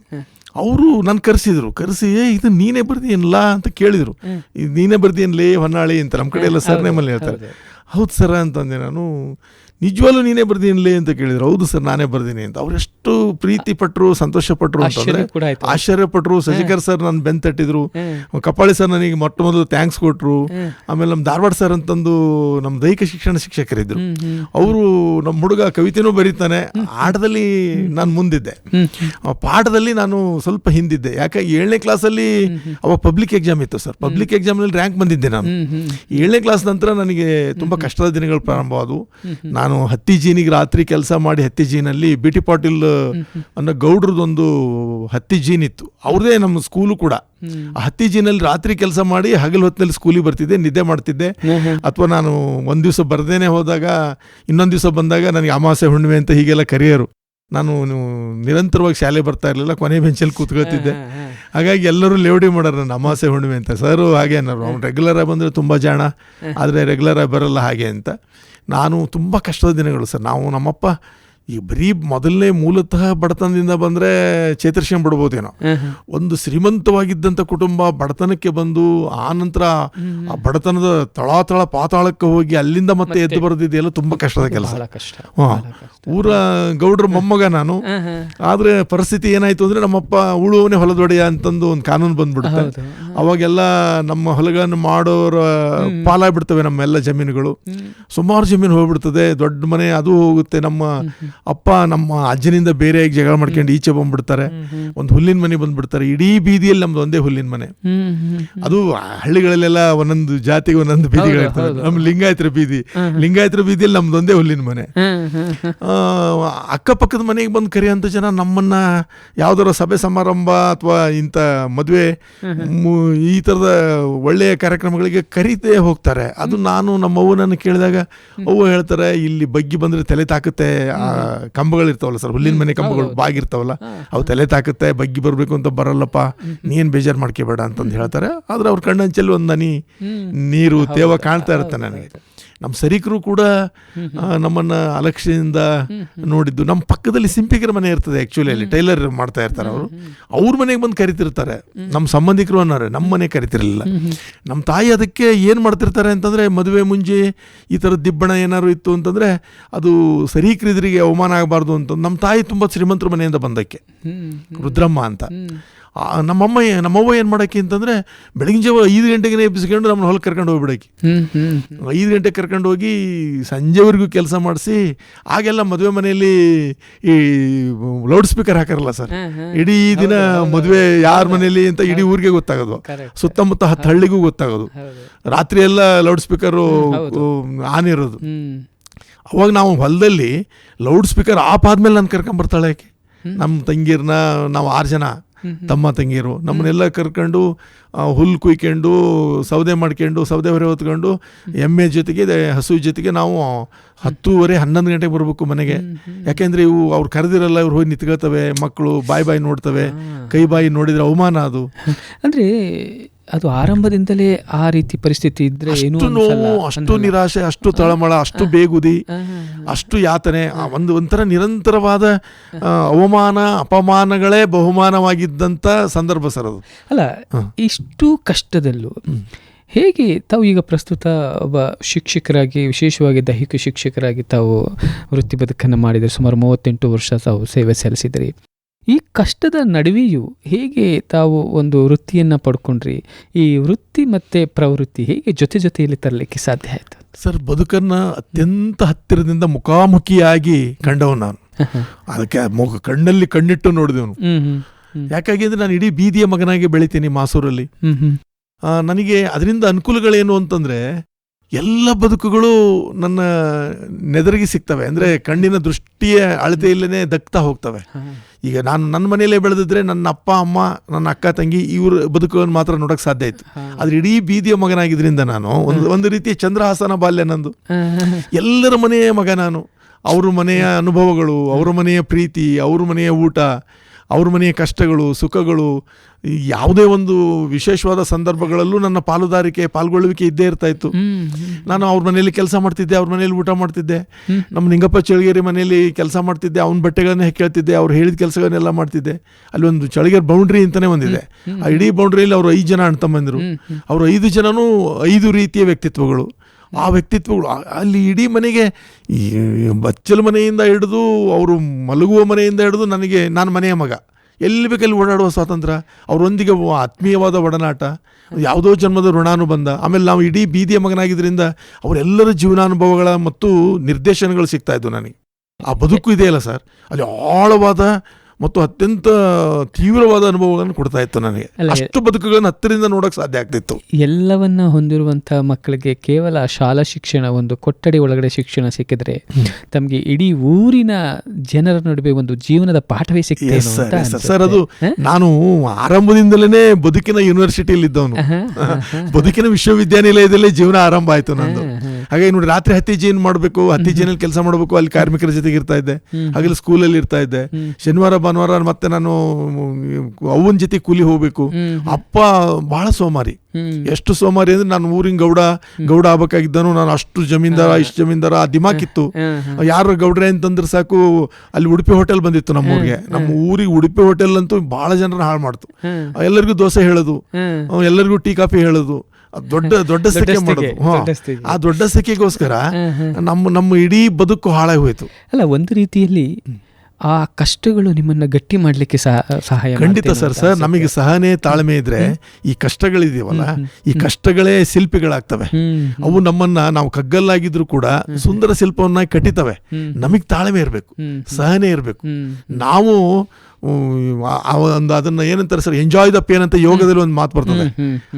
Speaker 3: ಅವರು ನನ್ನ ಕರೆಸಿದ್ರು. ಕರೆಸಿ ಏ ಇದು ನೀನೇ ಬರ್ದಿಯನ್ಲ? ಅಂತ ಕೇಳಿದರು. ಇದು ನೀನೇ ಬರ್ದಿಯನ್ಲೇ ಹೊನ್ನಾಳಿ? ಅಂತ ನಮ್ಮ ಕಡೆ ಎಲ್ಲ ಸರ್ನೇಮಲ್ಲಿ ಹೇಳ್ತಾರೆ. ಹೌದು ಸರ್ ಅಂತಂದೆ ನಾನು. ನಿಜವಾಗ್ಲೂ ನೀನೇ ಬರ್ದಿನಲ್ಲಿ ಅಂತ ಕೇಳಿದ್ರು. ಹೌದು ಸರ್ ನಾನೇ ಬರ್ದೀನಿ ಅಂತ. ಅವ್ರು ಎಷ್ಟು ಪ್ರೀತಿ ಪಟ್ಟರು ಸಂತೋಷ ಪಟ್ಟರು ಅಂತಂದ್ರೆ
Speaker 2: ಆಶ್ಚರ್ಯ
Speaker 3: ಪಟ್ಟರು ಶಶಿಕರ್ ಸರ್ ನನ್ನ ಬೆನ್ ತಟ್ಟಿದ್ರು. ಕಪ್ಪಾಳಿ ಸರ್ ನನಗೆ ಮೊಟ್ಟ ಮೊದಲು ಥ್ಯಾಂಕ್ಸ್ ಕೊಟ್ಟರು ಆಮೇಲೆ ನಮ್ಮ ಧಾರವಾಡ ಸರ್ ಅಂತಂದು ನಮ್ಮ ದೈಹಿಕ ಶಿಕ್ಷಣ ಶಿಕ್ಷಕರಿದ್ರು. ಅವರು ನಮ್ಮ ಹುಡುಗ ಕವಿತೆನೂ ಬರೀತಾನೆ. ಆಟದಲ್ಲಿ ನಾನು ಮುಂದಿದ್ದೆ. ಪಾಠದಲ್ಲಿ ನಾನು ಸ್ವಲ್ಪ ಹಿಂದಿದ್ದೆ. ಯಾಕೆ ಏಳನೇ ಕ್ಲಾಸಲ್ಲಿ ಅವಾಗ ಪಬ್ಲಿಕ್ ಎಕ್ಸಾಮ್ ಇತ್ತು ಸರ್. ಪಬ್ಲಿಕ್ ಎಕ್ಸಾಮ್ನಲ್ಲಿ ರ್ಯಾಂಕ್ ಬಂದಿದ್ದೆ ನಾನು. ಏಳನೇ ಕ್ಲಾಸ್ ನಂತರ ನನಗೆ ತುಂಬ ಕಷ್ಟದ ದಿನಗಳು ಪ್ರಾರಂಭವಾದವು. ನಾನು ಹತ್ತಿ ಜೀನಿಗೆ ರಾತ್ರಿ ಕೆಲಸ ಮಾಡಿ ಹತ್ತಿ ಜೀನಲ್ಲಿ ಬಿ ಟಿ ಪಾಟೀಲ್ ಅನ್ನೋ ಗೌಡ್ರದೊಂದು ಹತ್ತಿ ಜೀನ್ ಇತ್ತು. ಅವ್ರದೇ ನಮ್ಮ ಸ್ಕೂಲು ಕೂಡ. ಆ ಹತ್ತಿ ಜೀನಲ್ಲಿ ರಾತ್ರಿ ಕೆಲಸ ಮಾಡಿ ಹಗಲು ಹೊತ್ತಿನಲ್ಲಿ ಸ್ಕೂಲಿಗೆ ಬರ್ತಿದ್ದೆ ನಿದ್ದೆ ಮಾಡ್ತಿದ್ದೆ. ಅಥವಾ ನಾನು ಒಂದು ದಿವಸ ಬರ್ದೇನೆ ಹೋದಾಗ ಇನ್ನೊಂದು ದಿವಸ ಬಂದಾಗ ನನಗೆ ಅಮಾಸೆ ಹುಣ್ಣಿಮೆ ಅಂತ ಹೀಗೆಲ್ಲ ಕರಿಯರು. ನಾನು ನಿರಂತರವಾಗಿ ಶಾಲೆ ಬರ್ತಾ ಇರಲಿಲ್ಲ ಕೊನೆ ಬೆಂಚಲ್ಲಿ ಕೂತ್ಕೊಳ್ತಿದ್ದೆ ಹಾಗಾಗಿ ಎಲ್ಲರೂ ಲೇವಡಿ ಮಾಡೋರು ನನ್ನ ಅಮಾಸೆ ಹುಣ್ಣಿಮೆ ಅಂತ. ಸರು ಹಾಗೆ ಅನ್ನೋರು. ಅವ್ನು ರೆಗ್ಯುಲರ್ ಆಗಿ ಬಂದರೆ ತುಂಬ ಜಾಣ ಆದರೆ ರೆಗ್ಯುಲರ್ ಆಗಿ ಬರಲ್ಲ ಹಾಗೆ ಅಂತ. ನಾನು ತುಂಬ ಕಷ್ಟದ ದಿನಗಳು ಸರ್. ನಾವು ನಮ್ಮಪ್ಪ ಈ ಬರೀ ಮೊದಲನೇ ಮೂಲತಃ ಬಡತನದಿಂದ ಬಂದರೆ ಚೇತರಿಸ್ಕೊಂಡ್ ಬಿಡ್ಬೋದೇನೋ. ಒಂದು ಶ್ರೀಮಂತವಾಗಿದ್ದಂಥ ಕುಟುಂಬ ಬಡತನಕ್ಕೆ ಬಂದು ಆ ನಂತರ ಆ ಬಡತನದ ತಳಾತಳ ಪಾತಾಳಕ್ಕೆ ಹೋಗಿ ಅಲ್ಲಿಂದ ಮತ್ತೆ ಎದ್ದು ಬರೋದಿದೆಯಲ್ಲ ತುಂಬ ಕಷ್ಟದ ಕೆಲಸ. ಹಾಂ. ಊರ ಗೌಡ್ರ ಮೊಮ್ಮಗ ನಾನು. ಆದ್ರೆ ಪರಿಸ್ಥಿತಿ ಏನಾಯಿತು ಅಂದರೆ ನಮ್ಮಪ್ಪ ಉಳುವನೇ ಹೊಲದೊಡೆಯ ಅಂತಂದು ಒಂದು ಕಾನೂನು ಬಂದ್ಬಿಡುತ್ತೆ. ಅವಾಗೆಲ್ಲ ನಮ್ಮ ಹೊಲಗಳನ್ನು ಮಾಡೋರ ಪಾಲಾಗ್ಬಿಡ್ತವೆ ನಮ್ಮೆಲ್ಲ ಜಮೀನುಗಳು. ಸುಮಾರು ಜಮೀನು ಹೋಗ್ಬಿಡ್ತದೆ ದೊಡ್ಡ ಮನೆ ಅದು ಹೋಗುತ್ತೆ ನಮ್ಮ ಅಪ್ಪ ನಮ್ಮ ಅಜ್ಜನಿಂದ ಬೇರೆಯಾಗಿ ಜಗಳ ಮಾಡ್ಕೊಂಡು ಈಚೆ ಬಂದ್ಬಿಡ್ತಾರೆ. ಒಂದು ಹುಲ್ಲಿನ ಮನೆ ಬಂದ್ಬಿಡ್ತಾರೆ. ಇಡೀ ಬೀದಿಯಲ್ಲಿ ನಮ್ದು ಒಂದೇ ಹುಲ್ಲಿನ ಮನೆ. ಅದು ಹಳ್ಳಿಗಳಲ್ಲೆಲ್ಲ ಒಂದೊಂದು ಜಾತಿಗೆ ಒಂದೊಂದು ಬೀದಿಗಳಿರ್ತವೆ. ನಮ್ಮ ಲಿಂಗಾಯತರ ಬೀದಿ. ಲಿಂಗಾಯತ್ರ ಬೀದಿಯಲ್ಲಿ ನಮ್ದು ಒಂದೇ ಹುಲ್ಲಿನ ಮನೆ. ಅಕ್ಕಪಕ್ಕದ ಮನೆಗೆ ಬಂದು ಕರೆಯುವಂಥ ಜನ ನಮ್ಮನ್ನ ಯಾವ್ದಾರ ಸಭೆ ಸಮಾರಂಭ ಅಥವಾ ಇಂಥ ಮದುವೆ ಈ ಥರದ ಒಳ್ಳೆಯ ಕಾರ್ಯಕ್ರಮಗಳಿಗೆ ಕರೀತೇ ಹೋಗ್ತಾರೆ. ಅದು ನಾನು ನಮ್ಮ ಅವ್ವನನ್ನು ಕೇಳಿದಾಗ ಅವ್ವ ಹೇಳ್ತಾರೆ ಇಲ್ಲಿ ಬಗ್ಗಿ ಬಂದ್ರೆ ತಲೆ ತಾಕುತ್ತೆ. ಆ ಕಂಬಗಳಿರ್ತಾವಲ್ಲ ಸರ್ ಹುಲ್ಲಿನ ಮನೆ ಕಂಬಗಳು ಬಾಗಿರ್ತಾವಲ್ಲ ಅವು ತಲೆ ತಾಕುತ್ತೆ ಬಗ್ಗಿ ಬರಬೇಕು ಅಂತ ಬರಲ್ಲಪ್ಪ ನೀನು ಬೇಜಾರು ಮಾಡ್ಕೋಬೇಡ ಅಂತಂದು ಹೇಳ್ತಾರೆ. ಆದ್ರೆ ಅವ್ರ ಕಣ್ಣಂಚಲ್ಲಿ ಒಂದು ನನಿ ನೀರು ತೇವ ಕಾಣ್ತಾ ಇರುತ್ತೆ ನನಗೆ. ನಮ್ಮ ಸರೀಕರು ಕೂಡ ನಮ್ಮನ್ನು ಅಲಕ್ಷ್ಯದಿಂದ ನೋಡಿದ್ದು. ನಮ್ಮ ಪಕ್ಕದಲ್ಲಿ ಸಿಂಪಿಗರ ಮನೆ ಇರ್ತದೆ ಆ್ಯಕ್ಚುಲಿ ಅಲ್ಲಿ. ಟೈಲರ್ ಮಾಡ್ತಾ ಇರ್ತಾರೆ ಅವರು. ಅವ್ರ ಮನೆಗೆ ಬಂದು ಕರಿತಿರ್ತಾರೆ. ನಮ್ಮ ಸಂಬಂಧಿಕರು ಅನ್ನೋರು ನಮ್ಮ ಮನೆ ಕರಿತಿರಲಿಲ್ಲ. ನಮ್ಮ ತಾಯಿ ಅದಕ್ಕೆ ಏನು ಮಾಡ್ತಿರ್ತಾರೆ ಅಂತಂದರೆ ಮದುವೆ ಮುಂಜೆ ಈ ಥರ ದಿಬ್ಬಣ ಏನಾದ್ರು ಇತ್ತು ಅಂತಂದರೆ ಅದು ಸರೀಕರಿದ್ರಿಗೆ ಅವಮಾನ ಆಗಬಾರ್ದು ಅಂತ. ನಮ್ಮ ತಾಯಿ ತುಂಬ ಶ್ರೀಮಂತರ ಮನೆಯಿಂದ ಬಂದಕ್ಕೆ. ರುದ್ರಮ್ಮ ಅಂತ. ನಮ್ಮಮ್ಮ ನಮ್ಮವ್ವ ಏನು ಮಾಡಕ್ಕೆ ಅಂತಂದರೆ ಬೆಳಗಿನ ಜಾವ ಐದು ಗಂಟೆಗೆ ಎಬ್ಬಿಸ್ಕೊಂಡು ನಮ್ಮನ್ನ ಹೊಲಕ್ಕೆ ಕರ್ಕೊಂಡು ಹೋಗ್ಬಿಡಕ್ಕೆ ಐದು ಗಂಟೆಗೆ ಕರ್ಕೊಂಡು ಹೋಗಿ ಸಂಜೆವರೆಗೂ ಕೆಲಸ ಮಾಡಿಸಿ ಆಗೆಲ್ಲ ಮದುವೆ ಮನೆಯಲ್ಲಿ ಈ ಲೌಡ್ ಸ್ಪೀಕರ್ ಹಾಕಾರಲ್ಲ ಸರ್? ಇಡೀ ದಿನ ಮದುವೆ ಯಾರ ಮನೆಯಲ್ಲಿ ಅಂತ ಇಡೀ ಊರಿಗೆ ಗೊತ್ತಾಗೋದು. ಸುತ್ತಮುತ್ತ ಹತ್ತು ಹಳ್ಳಿಗೂ ಗೊತ್ತಾಗೋದು. ರಾತ್ರಿ ಎಲ್ಲ ಲೌಡ್ ಸ್ಪೀಕರು ಆನ್ ಇರೋದು. ಅವಾಗ ನಾವು ಹೊಲದಲ್ಲಿ ಲೌಡ್ ಸ್ಪೀಕರ್ ಆಫ್ ಆದ್ಮೇಲೆ ನಾನು ಕರ್ಕೊಂಬರ್ತಾಳೆ ಆಕೆ. ನಮ್ಮ ತಂಗಿರ್ನ ನಾವು ಆರು ಜನ. ತಮ್ಮ ತಂಗಿಯರು. ನಮ್ಮನ್ನೆಲ್ಲ ಕರ್ಕೊಂಡು ಹುಲ್ಲು ಕುಯ್ಕೊಂಡು ಸೌದೆ ಮಾಡ್ಕೊಂಡು ಸೌದೆ ಹೊರೆ ಹೊತ್ಕೊಂಡು ಎಮ್ಮೆ ಜೊತೆಗೆ ಹಸು ಜೊತೆಗೆ ನಾವು ಹತ್ತೂವರೆ ಹನ್ನೊಂದು ಗಂಟೆಗೆ ಬರಬೇಕು ಮನೆಗೆ. ಯಾಕೆಂದ್ರೆ ಇವು ಅವ್ರು ಕರೆದಿರಲ್ಲ ಇವ್ರು ಹೋಗಿ ನಿಂತ್ಕೊಳ್ತವೆ ಮಕ್ಕಳು ಬಾಯಿ ಬಾಯಿ ನೋಡ್ತವೆ ಕೈ ಬಾಯಿ ನೋಡಿದ್ರೆ ಅವಮಾನ ಅದು.
Speaker 2: ಅಂದ್ರೆ ಅದು ಆರಂಭದಿಂದಲೇ ಆ ರೀತಿ ಪರಿಸ್ಥಿತಿ ಇದ್ರೆ ಏನು
Speaker 3: ಅಷ್ಟು ನೋವು ಅಷ್ಟು ನಿರಾಶೆ ಅಷ್ಟು ತಳಮಳ ಅಷ್ಟು ಬೇಗುದಿ ಅಷ್ಟು ಯಾತನೆ ಒಂದು ಒಂಥರ ನಿರಂತರವಾದ ಅವಮಾನ ಅಪಮಾನಗಳೇ ಬಹುಮಾನವಾಗಿದ್ದಂಥ ಸಂದರ್ಭ ಸರ್ ಅದು.
Speaker 2: ಅಲ್ಲ ಇಷ್ಟು ಕಷ್ಟದಲ್ಲೂ ಹೇಗೆ ತಾವು ಈಗ ಪ್ರಸ್ತುತ ಒಬ್ಬ ಶಿಕ್ಷಕರಾಗಿ ವಿಶೇಷವಾಗಿ ದೈಹಿಕ ಶಿಕ್ಷಕರಾಗಿ ತಾವು ವೃತ್ತಿ ಬದುಕನ್ನು ಮಾಡಿದರೆ ಸುಮಾರು ಮೂವತ್ತೆಂಟು ವರ್ಷ ತಾವು ಸೇವೆ ಸಲ್ಲಿಸಿದ್ರಿ. ಈ ಕಷ್ಟದ ನಡುವೆಯೂ ಹೇಗೆ ತಾವು ಒಂದು ವೃತ್ತಿಯನ್ನು ಪಡ್ಕೊಂಡ್ರಿ? ಈ ವೃತ್ತಿ ಮತ್ತು ಪ್ರವೃತ್ತಿ ಹೇಗೆ ಜೊತೆ ಜೊತೆಯಲ್ಲಿ ತರಲಿಕ್ಕೆ ಸಾಧ್ಯ ಆಯಿತು?
Speaker 3: ಸರ್ ಬದುಕನ್ನು ಅತ್ಯಂತ ಹತ್ತಿರದಿಂದ ಮುಖಾಮುಖಿಯಾಗಿ ಕಂಡವನು ನಾನು. ಅದಕ್ಕೆ ಮುಖ ಕಣ್ಣಲ್ಲಿ ಕಣ್ಣಿಟ್ಟು ನೋಡಿದವನು. ಯಾಕಾಗಿ ಅಂದರೆ ನಾನು ಇಡೀ ಬೀದಿಯ ಮಗನಾಗಿ ಬೆಳಿತೀನಿ ಮಾಸೂರಲ್ಲಿ. ನನಗೆ ಅದರಿಂದ ಅನುಕೂಲಗಳೇನು ಅಂತಂದ್ರೆ ಎಲ್ಲ ಬದುಕುಗಳು ನನ್ನ ನೆದರಿಗೆ ಸಿಗ್ತವೆ. ಅಂದರೆ ಕಣ್ಣಿನ ದೃಷ್ಟಿಯ ಅಳತೆಯಲ್ಲೇ ದಕ್ತಾ ಹೋಗ್ತವೆ. ಈಗ ನಾನು ನನ್ನ ಮನೆಯಲ್ಲೇ ಬೆಳೆದಿದ್ರೆ ನನ್ನ ಅಪ್ಪ ಅಮ್ಮ ನನ್ನ ಅಕ್ಕ ತಂಗಿ ಇವ್ರ ಬದುಕುಗಳನ್ನು ಮಾತ್ರ ನೋಡಕ್ ಸಾಧ್ಯ ಇತ್ತು. ಆದ್ರೆ ಇಡೀ ಬೀದಿಯ ಮಗನಾಗಿದ್ರಿಂದ ನಾನು ಒಂದು ಒಂದು ರೀತಿಯ ಚಂದ್ರಹಾಸನ ಬಾಲ್ಯ ನಂದು. ಎಲ್ಲರ ಮನೆಯ ಮಗ ನಾನು. ಅವ್ರ ಮನೆಯ ಅನುಭವಗಳು ಅವ್ರ ಮನೆಯ ಪ್ರೀತಿ ಅವ್ರ ಮನೆಯ ಊಟ ಅವ್ರ ಮನೆಯ ಕಷ್ಟಗಳು ಸುಖಗಳು ಯಾವುದೇ ಒಂದು ವಿಶೇಷವಾದ ಸಂದರ್ಭಗಳಲ್ಲೂ ನನ್ನ ಪಾಲುದಾರಿಕೆ ಪಾಲ್ಗೊಳ್ಳುವಿಕೆ ಇದ್ದೇ ಇರ್ತಾ ಇತ್ತು. ನಾನು ಅವ್ರ ಮನೆಯಲ್ಲಿ ಕೆಲಸ ಮಾಡ್ತಿದ್ದೆ ಅವ್ರ ಮನೆಯಲ್ಲಿ ಊಟ ಮಾಡ್ತಿದ್ದೆ. ನಮ್ಮ ನಿಂಗಪ್ಪ ಚಳಿಗೇರಿ ಮನೆಯಲ್ಲಿ ಕೆಲಸ ಮಾಡ್ತಿದ್ದೆ ಅವ್ನ ಬಟ್ಟೆಗಳನ್ನೇ ಕೇಳ್ತಿದ್ದೆ ಅವ್ರು ಹೇಳಿದ ಕೆಲಸಗಳನ್ನೆಲ್ಲ ಮಾಡ್ತಿದ್ದೆ. ಅಲ್ಲಿ ಒಂದು ಚಳಿಗೇರಿ ಬೌಂಡ್ರಿ ಅಂತಾನೆ ಒಂದಿದೆ ಆ ಇಡೀ ಬೌಂಡ್ರಿಯಲ್ಲಿ ಅವರು ಐದು ಜನ ಅಣ್ತಮ್ಮಂದಿರು ಅವರು ಐದು ಜನನೂ ಐದು ರೀತಿಯ ವ್ಯಕ್ತಿತ್ವಗಳು. ಆ ವ್ಯಕ್ತಿತ್ವಗಳು. ಅಲ್ಲಿ ಇಡೀ ಮನೆಗೆ ಈ ಬಚ್ಚಲ ಮನೆಯಿಂದ ಹಿಡಿದು ಅವರು ಮಲಗುವ ಮನೆಯಿಂದ ಹಿಡಿದು ನನಗೆ, ನಾನು ಮನೆಯ ಮಗ. ಎಲ್ಲಿ ಬೇಕಲ್ಲಿ ಓಡಾಡುವ ಸ್ವಾತಂತ್ರ್ಯ. ಅವರೊಂದಿಗೆ ಆತ್ಮೀಯವಾದ ಒಡನಾಟ. ಯಾವುದೋ ಜನ್ಮದ ಋಣಾನುಬಂಧ. ಆಮೇಲೆ ನಾವು ಇಡೀ ಬೀದಿಯ ಮಗನಾಗಿದ್ದರಿಂದ ಅವರೆಲ್ಲರ ಜೀವನಾನುಭವಗಳ ಮತ್ತು ನಿರ್ದೇಶನಗಳು ಸಿಗ್ತಾ ಇದ್ದವು ನನಗೆ. ಆ ಬದುಕು ಇದೆಯಲ್ಲ ಸರ್. ಅಲ್ಲಿ ಆಳವಾದ ಮತ್ತು ಅತ್ಯಂತ ತೀವ್ರವಾದ ಅನುಭವಗಳನ್ನು ಕೊಡ್ತಾ ಇತ್ತು ನನಗೆ. ಅಷ್ಟು ಬದುಕುಗಳನ್ನು ಹತ್ತಿರದಿಂದ ನೋಡಕ್ ಸಾಧ್ಯ ಆಗ್ತಿತ್ತು.
Speaker 2: ಎಲ್ಲವನ್ನ ಹೊಂದಿರುವಂತಹ ಮಕ್ಕಳಿಗೆ ಕೇವಲ ಶಾಲಾ ಶಿಕ್ಷಣ ಒಂದು ಕೊಠಡಿ ಒಳಗಡೆ ಶಿಕ್ಷಣ ಸಿಕ್ಕಿದ್ರೆ ತಮಗೆ ಇಡೀ ಊರಿನ ಜನರ ನಡುವೆ ಒಂದು ಜೀವನದ ಪಾಠವೇ ಸಿಕ್ಕಿದೆ
Speaker 3: ಸರ್ ಅದು ನಾನು ಆರಂಭದಿಂದಲೇ ಬದುಕಿನ ಯೂನಿವರ್ಸಿಟಿಯಲ್ಲಿ ಇದ್ದವನು. ಬದುಕಿನ ವಿಶ್ವವಿದ್ಯಾನಿಲಯದಲ್ಲೇ ಜೀವನ ಆರಂಭ ಆಯ್ತು ನಂದು. ಹಾಗಾಗಿ ನೋಡಿ ರಾತ್ರಿ ಹತ್ತಿ ಜೀನ್ ಮಾಡಬೇಕು ಹತ್ತಿ ಜೀನಲ್ಲಿ ಕೆಲಸ ಮಾಡಬೇಕು ಅಲ್ಲಿ ಕಾರ್ಮಿಕರ ಜೊತೆಗೆ ಇರ್ತಾ ಇದ್ದೆ. ಹಾಗೆಲ್ಲ ಸ್ಕೂಲಲ್ಲಿ ಇರ್ತಾ ಇದ್ದೆ. ಶನಿವಾರ ಭಾನುವಾರ ಮತ್ತೆ ನಾನು ಅವನ ಜೊತೆ ಕೂಲಿ ಹೋಗ್ಬೇಕು. ಅಪ್ಪ ಬಹಳ ಸೋಮಾರಿ. ಎಷ್ಟು ಸೋಮಾರಿ ಅಂದ್ರೆ ನಾನು ಊರಿನ ಗೌಡ ಗೌಡ ಆಗ್ಬೇಕಾಗಿದ್ದನು. ನಾನು ಅಷ್ಟು ಜಮೀನ್ದಾರ ಇಷ್ಟು ಜಮೀನ್ದಾರ ಆ ದಿಮಾಕಿತ್ತು. ಯಾರು ಗೌಡ್ರೆ ಅಂತಂದ್ರೆ ಸಾಕು ಅಲ್ಲಿ ಉಡುಪಿ ಹೋಟೆಲ್ ಬಂದಿತ್ತು ನಮ್ಮ ಊರಿಗೆ ನಮ್ಮ ಊರಿಗೆ ಉಡುಪಿ ಹೋಟೆಲ್ ಅಂತೂ ಬಹಳ ಜನರ ಹಾಳು ಮಾಡ್ತು. ಎಲ್ಲರಿಗೂ ದೋಸೆ ಹೇಳೋದು. ಎಲ್ಲರಿಗೂ ಟೀ ಕಾಫಿ ಹೇಳೋದು. ದೊಡ್ಡ ದೊಡ್ಡ ಸೆಕೆ ಮಾಡೋದು. ಆ ದೊಡ್ಡ ಸೆಕೆಗೋಸ್ಕರ ನಮ್ಮ ನಮ್ಮ ಇಡೀ ಬದುಕು ಹಾಳಾಗಿ ಹೋಯ್ತು.
Speaker 2: ಅಲ್ಲ ಒಂದು ರೀತಿಯಲ್ಲಿ ಆ ಕಷ್ಟಗಳು ನಿಮ್ಮನ್ನ ಗಟ್ಟಿ ಮಾಡ್ಲಿಕ್ಕೆ ಸಹ- ಸಹಾಯ
Speaker 3: ಖಂಡಿತ ಸರ್ ಸರ್. ನಮಗೆ ಸಹನೆ ತಾಳ್ಮೆ ಇದ್ರೆ ಈ ಕಷ್ಟಗಳಿದೀವಲ್ಲ ಈ ಕಷ್ಟಗಳೇ ಶಿಲ್ಪಿಗಳಾಗ್ತವೆ. ಅವು ನಮ್ಮನ್ನ ನಾವು ಕಗ್ಗಲ್ಲಾಗಿದ್ರು ಕೂಡ ಸುಂದರ ಶಿಲ್ಪವನ್ನ ಕಟ್ಟಿತವೆ. ನಮಗ್ ತಾಳ್ಮೆ ಇರಬೇಕು ಸಹನೆ ಇರಬೇಕು. ನಾವು ಒಂದು ಅದನ್ನ ಏನಂತಾರೆ ಸರ್? ಎಂಜಾಯ್ ದ ಪೇನ್ ಅಂತ ಯೋಗದಲ್ಲಿ ಒಂದು ಮಾತು ಬರ್ತದೆ.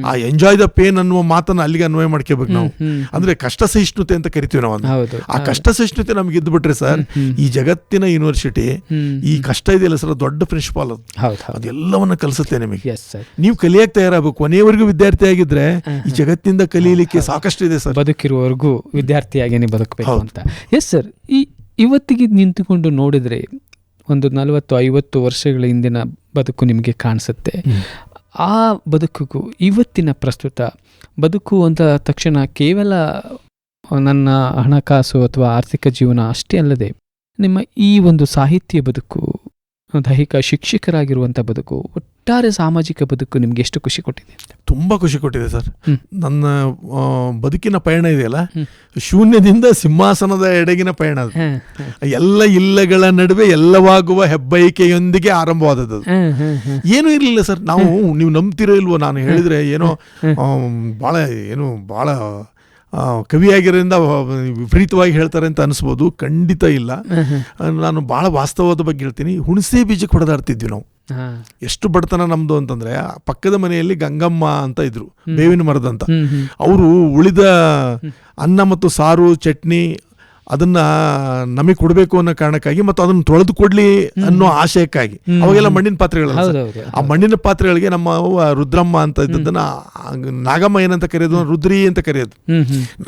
Speaker 3: ಆ ಎಂಜಾಯ್ ದ ಪೇನ್ ಅನ್ನುವ ಮಾತನ್ನ ಅಲ್ಲಿಗೆ ಅನ್ವಯ ಮಾಡ್ಕೋಬೇಕು ನಾವು. ಅಂದ್ರೆ ಕಷ್ಟ ಸಹಿಷ್ಣುತೆ ಅಂತ ಕರಿತೀವಿ ನಾವು ಆ ಕಷ್ಟ ಸಹಿಷ್ಣುತೆ ನಮ್ಗೆ ಇದ್ದು ಬಿಟ್ರೆ ಸರ್ ಈ ಜಗತ್ತಿನ ಯೂನಿವರ್ಸಿಟಿ. ಈ ಕಷ್ಟ ಇದೆಯಲ್ಲ ಸರ್ ದೊಡ್ಡ ಪ್ರಿನ್ಸಿಪಾಲ್ ಅದು. ಅದೆಲ್ಲವನ್ನ ಕಲಿಸುತ್ತೆ ನಿಮಗೆ. ನೀವು ಕಲಿಯಕ್ಕೆ ತಯಾರಾಗಬೇಕು. ಕೊನೆಯವರೆಗೂ ವಿದ್ಯಾರ್ಥಿ ಆಗಿದ್ರೆ ಈ ಜಗತ್ತಿನಿಂದ ಕಲಿಯಲಿಕ್ಕೆ ಸಾಕಷ್ಟು ಇದೆ ಸರ್.
Speaker 2: ಬದುಕಿರುವವರೆಗೂ ವಿದ್ಯಾರ್ಥಿಯಾಗಿ ಬದುಕಬೇಕು. ಅಂತ. ಎಸ್ ಸರ್ ಈ ಇವತ್ತಿಗೆ ನಿಂತುಕೊಂಡು ನೋಡಿದ್ರೆ ಒಂದು ನಲವತ್ತು ಐವತ್ತು ವರ್ಷಗಳ ಹಿಂದಿನ ಬದುಕು ನಿಮಗೆ ಕಾಣಿಸುತ್ತೆ. ಆ ಬದುಕಿಗೂ ಇವತ್ತಿನ ಪ್ರಸ್ತುತ ಬದುಕು ಅಂತ ತಕ್ಷಣ ಕೇವಲ ನನ್ನ ಹಣಕಾಸು ಅಥವಾ ಆರ್ಥಿಕ ಜೀವನ ಅಷ್ಟೇ ಅಲ್ಲದೆ ನಿಮ್ಮ ಈ ಒಂದು ಸಾಹಿತ್ಯ ಬದುಕು ದೈಹಿಕ ಶಿಕ್ಷಕರಾಗಿರುವಂಥ ಬದುಕು ಒಟ್ಟಾರೆ ಸಾಮಾಜಿಕ ಬದುಕು ನಿಮ್ಗೆ ಎಷ್ಟು ಖುಷಿ ಕೊಟ್ಟಿದೆ?
Speaker 3: ತುಂಬಾ ಖುಷಿ ಕೊಟ್ಟಿದೆ ಸರ್. ನನ್ನ ಬದುಕಿನ ಪಯಣ ಇದೆಯಲ್ಲ? ಶೂನ್ಯದಿಂದ ಸಿಂಹಾಸನದ ಎಡೆಗಿನ ಪಯಣ ಅದು. ಎಲ್ಲ ಇಲ್ಲಗಳ ನಡುವೆ ಎಲ್ಲವಾಗುವ ಹೆಬ್ಬೈಕೆಯೊಂದಿಗೆ ಆರಂಭವಾದದ್ದು ಏನು. ಇರಲಿಲ್ಲ ಸರ್. ನಾವು ನೀವು ನಂಬ್ತಿರೋ ಇಲ್ವೋ ನಾನು ಹೇಳಿದ್ರೆ ಏನೋ ಬಹಳ ಭಾಳ ಏನು ಭಾಳ ಆ, ಕವಿಯಾಗಿರೋದ್ರಿಂದ ವಿಪರೀತವಾಗಿ ಹೇಳ್ತಾರೆ ಅಂತ ಅನಿಸ್ಬೋದು. ಖಂಡಿತ ಇಲ್ಲ. ನಾನು ಭಾಳ ವಾಸ್ತವದ ಬಗ್ಗೆ ಹೇಳ್ತೀನಿ. ಹುಣಸೆ ಬೀಜಕ್ಕೆ ಹೊಡೆದಾಡ್ತಿದ್ವಿ ನಾವು. ಎಷ್ಟು ಬಡತನ ನಮ್ದು ಅಂತಂದ್ರೆ ಪಕ್ಕದ ಮನೆಯಲ್ಲಿ ಗಂಗಮ್ಮ ಅಂತ ಇದ್ರು. ಬೇವಿನ ಮರದಂತ. ಅವರು ಉಳಿದ ಅನ್ನ ಮತ್ತು ಸಾರು ಚಟ್ನಿ ಅದನ್ನ ನಮಗೆ ಕೊಡಬೇಕು ಅನ್ನೋ ಕಾರಣಕ್ಕಾಗಿ ಮತ್ತು ಅದನ್ನ ತೊಳೆದು ಕೊಡ್ಲಿ ಅನ್ನೋ ಆಶಯಕ್ಕಾಗಿ. ಅವಾಗೆಲ್ಲ ಮಣ್ಣಿನ ಪಾತ್ರೆಗಳಲ್ಲ. ಆ ಮಣ್ಣಿನ ಪಾತ್ರೆಗಳಿಗೆ ನಮ್ಮ ರುದ್ರಮ್ಮ ಅಂತ ಇದ್ದದನ್ನ ನಾಗಮ್ಮ ಏನಂತ ಕರೆಯೋದು ರುದ್ರಿ ಅಂತ ಕರೆಯೋದು.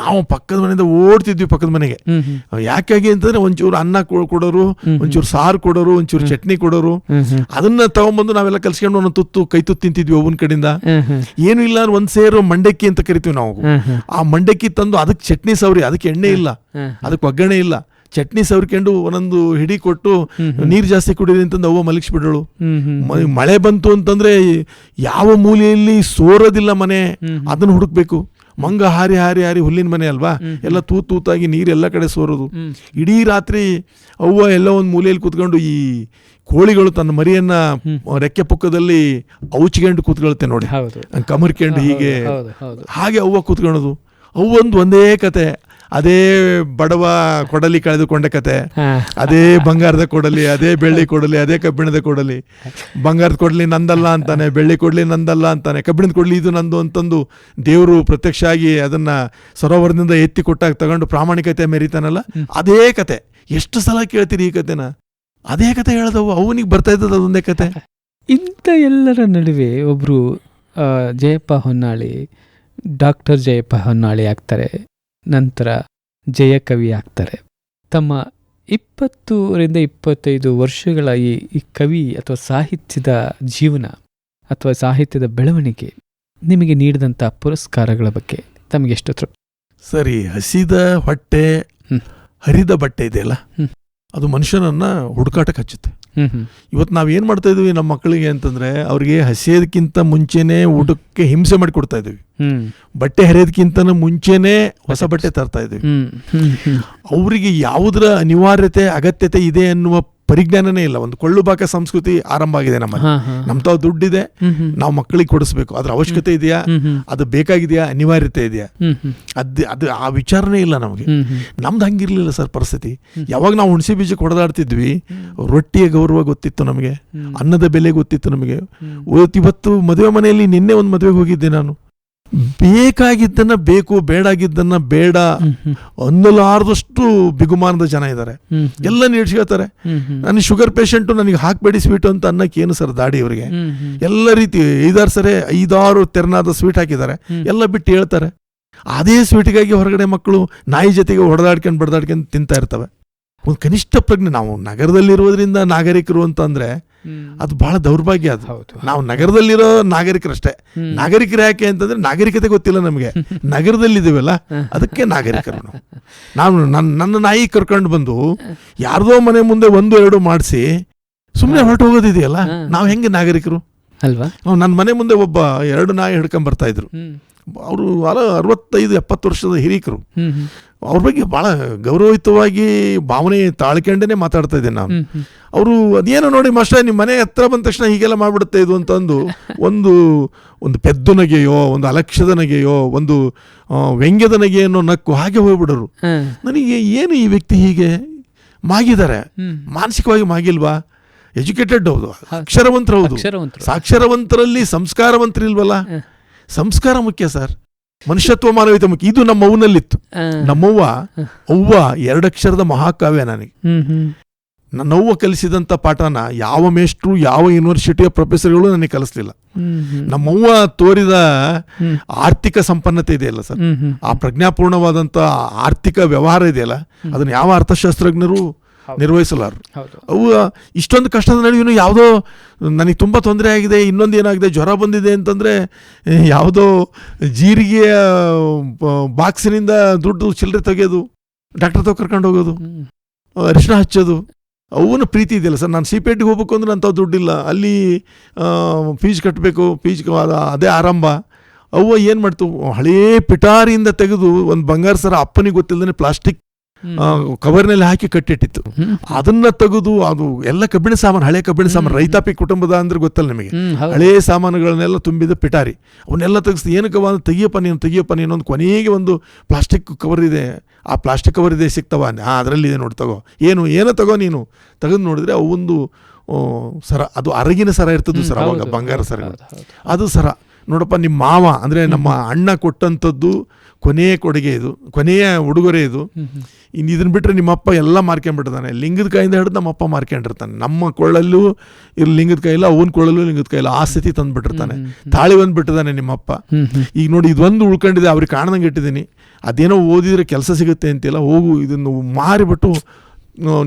Speaker 3: ನಾವು ಪಕ್ಕದ ಮನೆಯಿಂದ ಓಡ್ತಿದ್ವಿ ಪಕ್ಕದ ಮನೆಗೆ. ಯಾಕಾಗಿ ಅಂತಂದ್ರೆ ಒಂಚೂರು ಅನ್ನ ಕೊಡೋರು. ಒಂಚೂರು ಸಾರು ಕೊಡೋರು ಒಂಚೂರು ಚಟ್ನಿ ಕೊಡೋರು. ಅದನ್ನ ತಗೊಂಬಂದು ನಾವೆಲ್ಲ ಕಲ್ಸ್ಕೊಂಡು ಒಂದೊಂದು ತುತ್ತು ಕೈ ತುತ್ತು ತಿಂತಿದ್ವಿ ಒಬ್ಬನ ಕಡೆಯಿಂದ. ಏನು ಇಲ್ಲ ಅಂದ್ರೆ ಒಂದ್ ಸೇರು ಮಂಡಕ್ಕಿ ಅಂತ ಕರಿತೀವಿ ನಾವು. ಆ ಮಂಡಕ್ಕಿ ತಂದು ಅದಕ್ಕೆ ಚಟ್ನಿ ಸವರಿ ಅದಕ್ಕೆ ಎಣ್ಣೆ ಇಲ್ಲ. ಅದಕ್ಕೆ ಒಗ್ಗರಣೆ ಇಲ್ಲ. ಚಟ್ನಿ ಸವರ್ಕೊಂಡು ಒಂದೊಂದು ಹಿಡಿ ಕೊಟ್ಟು. ನೀರು ಜಾಸ್ತಿ ಕುಡಿದ್ರಿ ಅಂತಂದು ಅವ್ವ ಮಲಗಿಸ್ಬಿಡೋಳು. ಮಳೆ ಬಂತು ಅಂತಂದ್ರೆ ಯಾವ ಮೂಲೆಯಲ್ಲಿ ಸೋರೋದಿಲ್ಲ ಮನೆ. ಅದನ್ನ ಹುಡುಕ್ಬೇಕು. ಮಂಗ ಹಾರಿ ಹಾರಿ ಹಾರಿ ಹುಲ್ಲಿನ ಮನೆ ಅಲ್ವಾ? ಎಲ್ಲ ತೂತು ತೂತಾಗಿ ನೀರು ಎಲ್ಲ ಕಡೆ ಸೋರೋದು. ಇಡೀ ರಾತ್ರಿ ಅವ್ವ ಎಲ್ಲ ಒಂದು ಮೂಲೆಯಲ್ಲಿ ಕೂತ್ಕೊಂಡು ಈ ಕೋಳಿಗಳು ತನ್ನ ಮರಿಯನ್ನ. ರೆಕ್ಕೆ ಪಕ್ಕದಲ್ಲಿ ಔಚ್ಕೊಂಡು ಕೂತ್ಕೊಳುತ್ತೆ ನೋಡಿ. ಕಮರ್ಕೊಂಡು ಹೀಗೆ ಹಾಗೆ ಅವ್ವ ಕೂತ್ಕೊಳ್ಳೋದು. ಅವ್ವೊಂದು ಒಂದೇ ಕತೆ. ಅದೇ ಬಡವ ಕೊಡಲಿ ಕಳೆದುಕೊಂಡ ಕತೆ. ಅದೇ ಬಂಗಾರದ ಕೊಡಲಿ ಅದೇ ಬೆಳ್ಳಿ ಕೊಡಲಿ ಅದೇ ಕಬ್ಬಿಣದ ಕೊಡಲಿ. ಬಂಗಾರದ ಕೊಡಲಿ ನಂದಲ್ಲ ಅಂತಾನೆ ಬೆಳ್ಳಿ ಕೊಡಲಿ ನಂದಲ್ಲ ಅಂತಾನೆ ಕಬ್ಬಿಣದ ಕೊಡಲಿ ಇದು ನಂದು ಅಂತಂದು ದೇವರು ಪ್ರತ್ಯಕ್ಷ ಆಗಿ ಅದನ್ನ ಸರೋವರದಿಂದ ಎತ್ತಿ ಕೊಟ್ಟಾಗ ತಗೊಂಡು ಪ್ರಾಮಾಣಿಕತೆ ಮೆರಿತಾನಲ್ಲ. ಅದೇ ಕತೆ. ಎಷ್ಟು ಸಲ ಕೇಳ್ತೀರಿ ಈ ಕತೆನ? ಅದೇ ಕತೆ ಹೇಳದವು ಅವನಿಗೆ ಬರ್ತಾ ಇದ್ದದ ಅದೊಂದೇ ಕತೆ.
Speaker 2: ಇಂಥ ಎಲ್ಲರ ನಡುವೆ ಒಬ್ಬರು ಜಯಪ್ಪ ಹೊನ್ನಾಳಿ ಡಾಕ್ಟರ್ ಜಯಪ್ಪ ಹೊನ್ನಾಳಿ ಆಗ್ತಾರೆ. ನಂತರ ಜಯಕವಿ ಆಗ್ತಾರೆ. ತಮ್ಮ ಇಪ್ಪತ್ತರಿಂದ ಇಪ್ಪತ್ತೈದು ವರ್ಷಗಳ ಈ ಈ ಕವಿ ಅಥವಾ ಸಾಹಿತ್ಯದ ಜೀವನ ಅಥವಾ ಸಾಹಿತ್ಯದ ಬೆಳವಣಿಗೆ ನಿಮಗೆ ನೀಡಿದಂಥ ಪುರಸ್ಕಾರಗಳ ಬಗ್ಗೆ ತಮಗೆ ಎಷ್ಟು ತೃಪ್ತಿ
Speaker 3: ಸರಿ ಹಸಿದ ಹೊಟ್ಟೆ ಹರಿದ ಬಟ್ಟೆ ಇದೆಯಲ್ಲ. ಅದು ಮನುಷ್ಯನನ್ನು ಹುಡುಕಾಟಕ್ಕೆ ಹಚ್ಚುತ್ತೆ. ಇವತ್ತು ನಾವು ಏನು ಮಾಡ್ತಾ ಇದ್ವಿ ನಮ್ಮ ಮಕ್ಕಳಿಗೆ ಅಂತಂದ್ರೆ ಅವ್ರಿಗೆ ಹಸಿಯೋದಕ್ಕಿಂತ ಮುಂಚೆನೆ ಊಟಕ್ಕೆ ಹಿಂಸೆ ಮಾಡಿ ಕೊಡ್ತಾ ಇದೀವಿ ಬಟ್ಟೆ ಹರಿಯೋದಕ್ಕಿಂತ ಮುಂಚೆನೆ ಹೊಸ ಬಟ್ಟೆ ತರ್ತಾ ಇದ್ವಿ. ಅವರಿಗೆ ಯಾವುದರ ಅನಿವಾರ್ಯತೆ ಅಗತ್ಯತೆ ಇದೆ ಅನ್ನುವ ಪರಿಜ್ಞಾನನೇ ಇಲ್ಲ. ಒಂದು ಕೊಳ್ಳು ಬಾಕ ಸಂಸ್ಕೃತಿ ಆರಂಭ ಆಗಿದೆ. ನಮ್ಮ ತಾವು ದುಡ್ಡಿದೆ ನಾವು ಮಕ್ಕಳಿಗೆ ಕೊಡಿಸ್ಬೇಕು. ಅದ್ರ ಅವಶ್ಯಕತೆ ಇದೆಯಾ? ಅದು ಬೇಕಾಗಿದೆಯಾ? ಅನಿವಾರ್ಯತೆ ಇದೆಯಾ? ಅದ್ ಅದು ಆ ವಿಚಾರನೇ ಇಲ್ಲ ನಮಗೆ. ನಮ್ದು ಹಂಗಿರ್ಲಿಲ್ಲ ಸರ್ ಪರಿಸ್ಥಿತಿ. ಯಾವಾಗ ನಾವು ಹುಣಸೆ ಬೀಜ ಕೊಡದಾಡ್ತಿದ್ವಿ ರೊಟ್ಟಿಯ ಗೌರವ ಗೊತ್ತಿತ್ತು ನಮಗೆ. ಅನ್ನದ ಬೆಲೆ ಗೊತ್ತಿತ್ತು ನಮಗೆ. ಇವತ್ತು- ಇವತ್ತು ಮದುವೆ ಮನೆಯಲ್ಲಿ ನಿನ್ನೆ ಒಂದು ಮದುವೆಗೆ ಹೋಗಿದ್ದೆ ನಾನು. ಬೇಕಾಗಿದ್ದನ್ನ ಬೇಕು, ಬೇಡಾಗಿದ್ದನ್ನ ಬೇಡ ಅನ್ನಲಾರದಷ್ಟು ಬಿಗುಮಾನದ ಜನ ಇದ್ದಾರೆ ಎಲ್ಲ
Speaker 2: ನೀಡ್ಸ್ಕೊಳ್ತಾರೆ.
Speaker 3: ನನಗೆ ಶುಗರ್ ಪೇಷಂಟು ನನಗೆ ಹಾಕ್ಬೇಡಿ ಸ್ವೀಟ್ ಅಂತ ಅನ್ನಕ್ಕೆ ಏನು ಸರ್ ದಾಡಿ ಇವರಿಗೆ ಎಲ್ಲ ರೀತಿ ಐದಾರು ಸರಿ ಐದಾರು ತೆರನಾದ ಸ್ವೀಟ್ ಹಾಕಿದ್ದಾರೆ. ಎಲ್ಲ ಬಿಟ್ಟು ಹೇಳ್ತಾರೆ. ಅದೇ ಸ್ವೀಟಿಗಾಗಿ ಹೊರಗಡೆ ಮಕ್ಕಳು ನಾಯಿ ಜೊತೆಗೆ ಹೊಡೆದಾಡ್ಕೊಂಡು ಬಡ್ದಾಡ್ಕೊಂಡು ತಿಂತಾ ಇರ್ತವೆ. ಒಂದು ಕನಿಷ್ಠ ಪ್ರಜ್ಞೆ, ನಾವು ನಗರದಲ್ಲಿರೋದ್ರಿಂದ ನಾಗರಿಕರು ಅಂತಂದರೆ. ಅದು ಬಹಳ ದೌರ್ಭಾಗ್ಯ ಅದು. ನಾವು ನಗರದಲ್ಲಿರೋ ನಾಗರಿಕರಷ್ಟೇ. ನಾಗರಿಕರು ಯಾಕೆ ಅಂತಂದ್ರೆ ನಾಗರಿಕತೆ ಗೊತ್ತಿಲ್ಲ ನಮಗೆ. ನಗರದಲ್ಲಿದ್ದೀವಲ್ಲ ಅದಕ್ಕೆ ನಾಗರಿಕರು ನಾವು. ನಾನು ನನ್ನ ನನ್ನ ನಾಯಿ ಕರ್ಕೊಂಡು ಬಂದು ಯಾರ್ದೋ ಮನೆ ಮುಂದೆ ಒಂದು ಎರಡು ಮಾಡಿಸಿ ಸುಮ್ಮನೆ ಹೊರಟು ಹೋಗೋದಿದೆಯಲ್ಲ ನಾವು ಹೆಂಗೆ ನಾಗರಿಕರು?
Speaker 2: ಅಲ್ವಾ?
Speaker 3: ನನ್ನ ಮನೆ ಮುಂದೆ ಒಬ್ಬ ಎರಡು ನಾಯಿ ಹಿಡ್ಕೊಂಡ್ ಬರ್ತಾ ಇದ್ರು. ಅವರು ಅರವತ್ತೈದು ಎಪ್ಪತ್ತು ವರ್ಷದ ಹಿರೀಕರು. ಅವ್ರ ಬಗ್ಗೆ ಭಾಳ ಗೌರವಯುತವಾಗಿ ಭಾವನೆ ತಾಳ್ಕೊಂಡೇನೆ ಮಾತಾಡ್ತಾ ಇದ್ದೆ ನಾನು. ಅವರು ಅದೇನೋ ನೋಡಿ ಮಾಸ್ಟರ್ ನಿಮ್ಮ ಮನೆ ಹತ್ರ ಬಂದ ತಕ್ಷಣ ಹೀಗೆಲ್ಲ ಮಾಡ್ಬಿಡುತ್ತೆ ಇದು ಅಂತಂದು ಒಂದು ಒಂದು ಪೆದ್ದು ನಗೆಯೋ ಒಂದು ಅಲಕ್ಷ್ಯದ ನಗೆಯೋ ಒಂದು ವ್ಯಂಗ್ಯದ ನಗೆಯನ್ನು ನಕ್ಕು ಹಾಗೆ ಹೋಗ್ಬಿಡೋರು. ನನಗೆ ಏನು ಈ ವ್ಯಕ್ತಿ ಹೀಗೆ ಮಾಗಿದ್ದಾರೆ? ಮಾನಸಿಕವಾಗಿ ಮಾಗಿಲ್ವಾ? ಎಜುಕೇಟೆಡ್ ಹೌದು ಅಕ್ಷರವಂತರು ಹೌದು. ಸಾಕ್ಷರವಂತರಲ್ಲಿ ಸಂಸ್ಕಾರವಂತರಿಲ್ವಲ್ಲ. ಸಂಸ್ಕಾರ ಮುಖ್ಯ ಸರ್. ಮನುಷ್ಯತ್ವ ಮಾನವೀಯತೆ ಮುಖ್ಯ. ಇದು ನಮ್ಮ ಅವ್ವನಲ್ಲಿತ್ತು ನಮ್ಮವ್ವ ಅವ್ವ ಎರಡಕ್ಷರದ ಮಹಾಕಾವ್ಯ ನನಗೆ. ನನ್ನವ್ವ ಕಲಿಸಿದಂಥ ಪಾಠನ ಯಾವ ಮೇಷ್ಟ್ರು ಯಾವ ಯೂನಿವರ್ಸಿಟಿಯ ಪ್ರೊಫೆಸರ್ಗಳು ನನಗೆ ಕಲಿಸ್ಲಿಲ್ಲ. ನಮ್ಮವ್ವ ತೋರಿದ ಆರ್ಥಿಕ ಸಂಪನ್ನತೆ ಇದೆಯಲ್ಲ ಸರ್. ಆ ಪ್ರಜ್ಞಾಪೂರ್ಣವಾದಂಥ ಆರ್ಥಿಕ ವ್ಯವಹಾರ ಇದೆಯಲ್ಲ ಅದನ್ನು ಯಾವ ಅರ್ಥಶಾಸ್ತ್ರಜ್ಞರು. ನಿರ್ವಹಿಸಲಾರು. ಅವು ಇಷ್ಟೊಂದು ಕಷ್ಟದ ನಡುವೆ ಯಾವುದೋ ನನಗೆ ತುಂಬ ತೊಂದರೆ ಆಗಿದೆ ಇನ್ನೊಂದು ಏನಾಗಿದೆ ಜ್ವರ ಬಂದಿದೆ ಅಂತಂದರೆ ಯಾವುದೋ ಜೀರಿಗೆಯ ಬಾಕ್ಸಿನಿಂದ ದುಡ್ಡು ಚಿಲ್ಲರೆ ತೆಗೆಯೋದು ಡಾಕ್ಟರ್ ತಗೋ ಕರ್ಕೊಂಡು ಹೋಗೋದು
Speaker 2: ಅರಿಶಿಣ
Speaker 3: ಅರಿಶಿನ ಹಚ್ಚೋದು ಅವನ ಪ್ರೀತಿ ಇದೆಯಲ್ಲ ಸರ್. ನಾನು ಸಿ ಪಿ ಎಡ್ಗೆ ಹೋಗ್ಬೇಕು ಅಂದ್ರೆ ಅಂಥವು ದುಡ್ಡಿಲ್ಲ. ಅಲ್ಲಿ ಫೀಸ್ ಕಟ್ಟಬೇಕು ಫೀಸ್ ಅದೇ ಆರಂಭ. ಅವ್ವ ಏನು ಮಾಡ್ತು ಹಳೇ ಪಿಟಾರಿಯಿಂದ ತೆಗೆದು ಒಂದು ಬಂಗಾರ ಸರ ಅಪ್ಪನಿಗೆ ಗೊತ್ತಿಲ್ಲದೇ ಪ್ಲಾಸ್ಟಿಕ್. ಕವರ್ನಲ್ಲಿ ಹಾಕಿ ಕಟ್ಟಿಟ್ಟಿತ್ತು. ಅದನ್ನ ತೆಗೆದು ಅದು ಎಲ್ಲ ಕಬ್ಬಿಣ ಸಾಮಾನು ಹಳೆ ಕಬ್ಬಿಣ ಸಾಮಾನು ರೈತಾಪಿ ಕುಟುಂಬದ ಅಂದ್ರೆ ಗೊತ್ತಲ್ಲ ನಿಮಗೆ. ಹಳೆ ಸಾಮಾನುಗಳನ್ನೆಲ್ಲ ತುಂಬಿದ ಪಿಟಾರಿ. ಅವನ್ನೆಲ್ಲ ತೆಗೆಸಿ ಏನಕ್ಕವ ಅಂದ್ರೆ ತೆಗಿಯಪ್ಪ ನೀನು ತೆಗಿಯಪ್ಪ ನೀನು ಒಂದು ಕೊನೆಗೆ ಒಂದು ಪ್ಲಾಸ್ಟಿಕ್ ಕವರ್ ಇದೆ. ಆ ಪ್ಲಾಸ್ಟಿಕ್ ಕವರ್ ಇದೆ ಸಿಗ್ತವ ಹಾಂ ಅದರಲ್ಲಿದೆ ನೋಡಿ ತಗೋ. ಏನು ಏನೋ ತಗೋ ನೀನು? ತೆಗೆದು ನೋಡಿದ್ರೆ ಅವು ಒಂದು ಸರ ಅದು ಅರಗಿನ ಸರ ಇರ್ತದ್ದು
Speaker 2: ಸರ
Speaker 3: ಸರ್ ಅವಾಗ ಬಂಗಾರ
Speaker 2: ಹೌದು.
Speaker 3: ಅದು ಸರ. ನೋಡಪ್ಪ ನಿಮ್ಮ ಮಾವ ಅಂದರೆ ನಮ್ಮ ಅಣ್ಣ ಕೊಟ್ಟಂಥದ್ದು ಕೊನೆಯ ಕೊಡುಗೆ ಇದು ಕೊನೆಯ ಉಡುಗೊರೆ ಇದು. ಇನ್ನು ಇದನ್ನ ಬಿಟ್ಟರೆ ನಿಮ್ಮಪ್ಪ ಎಲ್ಲ ಮಾರ್ಕೊಂಡ್ಬಿಟ್ಟಿದ್ದಾನೆ ಲಿಂಗದ ಕೈಯಿಂದ ಹಿಡಿದು ನಮ್ಮಪ್ಪ ಮಾರ್ಕೊಂಡಿರ್ತಾನೆ ನಮ್ಮ ಕೊಳ್ಳಲ್ಲೂ ಇಲ್ಲಿ ಲಿಂಗದ ಕೈ ಇಲ್ಲ ಅವನ ಕೊಳ್ಳಲ್ಲೂ ಲಿಂಗದ ಕೈ ಇಲ್ಲ ಆ ಸ್ಥಿತಿ ತಂದುಬಿಟ್ಟಿರ್ತಾನೆ ತಾಳಿ ಒಂದು ಬಿಟ್ಟಿದ್ದಾನೆ ನಿಮ್ಮಪ್ಪ. ಈಗ ನೋಡಿ ಇದೊಂದು ಉಳ್ಕೊಂಡಿದೆ ಅವ್ರಿಗೆ ಕಾಣ್ದಂಗೆ ಇಟ್ಟಿದ್ದೀನಿ. ಅದೇನೋ ಓದಿದ್ರೆ ಕೆಲಸ ಸಿಗುತ್ತೆ ಅಂತಿಲ್ಲ ಹೋಗು ಇದನ್ನು ಮಾರಿಬಿಟ್ಟು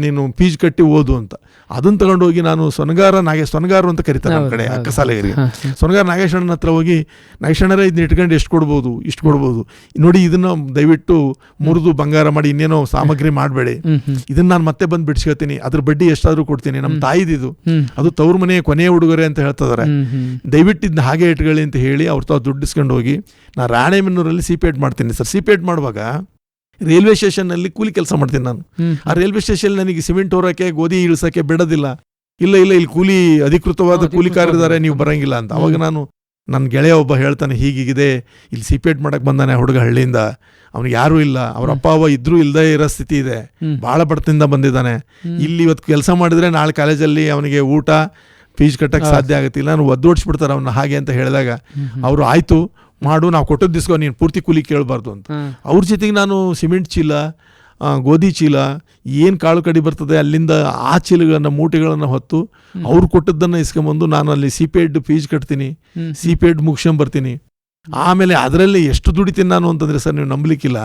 Speaker 3: ನೀನು ಪೀಜ್ ಕಟ್ಟಿ ಓದು ಅಂತ. ಅದನ್ನ ತಗೊಂಡೋಗಿ ನಾನು ಸೊನಗಾರ ನಾಗೇಶ್ ಸೊನಗಾರ ಅಂತ ಕರಿತಾರೆ ನಮ್ಮ ಕಡೆ
Speaker 2: ಅಕ್ಕ ಸಾಲಗರಿಗೆ.
Speaker 3: ಸೊನಗಾರ ನಾಗೇಶಣ್ಣನ ಹತ್ರ ಹೋಗಿ ನಾಗೇಶಣ್ಣರೇ ಇದನ್ನ ಇಟ್ಕೊಂಡು ಎಷ್ಟು ಕೊಡ್ಬೋದು ಇಷ್ಟು ಕೊಡ್ಬೋದು. ನೋಡಿ ಇದನ್ನ ದಯವಿಟ್ಟು ಮುರಿದು ಬಂಗಾರ ಮಾಡಿ ಇನ್ನೇನೋ ಸಾಮಗ್ರಿ ಮಾಡಬೇಡಿ. ಇದನ್ನ ನಾನು ಮತ್ತೆ ಬಂದು ಬಿಡಿಸ್ಕೊತೀನಿ. ಅದ್ರ ಬಡ್ಡಿ ಎಷ್ಟಾದ್ರೂ ಕೊಡ್ತೀನಿ. ನಮ್ಮ. ತಾಯಿದಿದು ಅದು ತವ್ರ ಮನೆ ಕೊನೆಯ ಉಡುಗೊರೆ ಅಂತ ಹೇಳ್ತಿದ್ದಾರೆ. ದಯವಿಟ್ಟು ಇದನ್ನ ಹಾಗೆ ಇಟ್ಕೊಳ್ಳಿ ಅಂತ ಹೇಳಿ ಅವ್ರ ತಾವು ದುಡ್ಡು ಇಸ್ಕೊಂಡು ಹೋಗಿ ನಾನು ರಾಣೆಮನ್ನೂರಲ್ಲಿ ಸಿಪೇಟ್ ಮಾಡ್ತೀನಿ. ಸರ್ ಸಿಪೇಟ್ ಮಾಡುವಾಗ ರೈಲ್ವೆ ಸ್ಟೇಷನ್ನಲ್ಲಿ ಕೂಲಿ ಕೆಲಸ ಮಾಡ್ತೀನಿ ನಾನು. ಆ ರೈಲ್ವೆ ಸ್ಟೇಷನ್ ನನಗೆ ಸಿಮೆಂಟ್ ಹೊರಕ್ಕೆ ಗೋಧಿ ಇಳಿಸೋಕೆ ಬಿಡೋದಿಲ್ಲ. ಇಲ್ಲ ಇಲ್ಲ ಇಲ್ಲಿ ಕೂಲಿ ಅಧಿಕೃತವಾದ
Speaker 2: ಕೂಲಿ
Speaker 3: ಕೂಲಿಕಾರರಿದ್ದಾರೆ. ನೀವು ಬರೋಂಗಿಲ್ಲ ಅಂತ. ಅವಾಗ ನಾನು ನನ್ನ ಗೆಳೆಯ ಒಬ್ಬ ಹೇಳ್ತಾನೆ ಹೀಗಿದೆ ಇಲ್ಲಿ ಸಿಪೇಟ್ ಮಾಡಕ್ಕೆ ಬಂದಾನೆ ಹುಡುಗ ಹಳ್ಳಿಯಿಂದ. ಅವ್ನಿಗೆ ಯಾರೂ ಇಲ್ಲ. ಅವ್ರ ಅಪ್ಪ ಅವ ಇದ್ರೂ ಇಲ್ಲದೇ ಇರೋ ಸ್ಥಿತಿ ಇದೆ.
Speaker 2: ಬಹಳ
Speaker 3: ಭಾಳ ಬಡತಿಂದ ಬಂದಿದ್ದಾನೆ. ಇಲ್ಲಿ ಇವತ್ತು ಕೆಲಸ ಮಾಡಿದ್ರೆ ನಾಳೆ ಕಾಲೇಜಲ್ಲಿ ಅವನಿಗೆ ಊಟ ಫೀಸ್ ಕಟ್ಟಕ್ಕೆ. ಸಾಧ್ಯ ಆಗುತ್ತಿಲ್ಲ. ನಾನು ಒದ್ದೋಡ್ಸ್ಬಿಡ್ತಾರೆ ಅವನ್ನ ಹಾಗೆ ಅಂತ ಹೇಳಿದಾಗ. ಅವರು ಆಯಿತು. ಮಾಡು ನಾವು ಕೊಟ್ಟದ್ದು ದಿಸ್ಕೋ ನೀನು ಪೂರ್ತಿ ಕೂಲಿ ಕೇಳಬಾರ್ದು ಅಂತ. ಅವ್ರ ಜೊತೆಗೆ ನಾನು ಸಿಮೆಂಟ್ ಚೀಲ ಗೋಧಿ ಚೀಲ ಏನು ಕಾಳು ಕಡಿ ಬರ್ತದೆ ಅಲ್ಲಿಂದ ಆ ಚೀಲಗಳನ್ನು ಮೂಟೆಗಳನ್ನು ಹೊತ್ತು. ಅವ್ರು ಕೊಟ್ಟದ್ದನ್ನು ಇಸ್ಕೊಂಬಂದು ನಾನು ಅಲ್ಲಿ ಸಿಪೇಡ್ ಫೀಸ್ ಕಟ್ತೀನಿ. ಸಿಪೇಡ್ ಮುಗಿಸ್ಕೊಂಬರ್ತೀನಿ ಆಮೇಲೆ ಅದರಲ್ಲಿ ಎಷ್ಟು ದುಡಿತೀನಿ ನಾನು ಅಂತಂದರೆ ಸರ್ ನೀವು ನಂಬಲಿಕ್ಕಿಲ್ಲ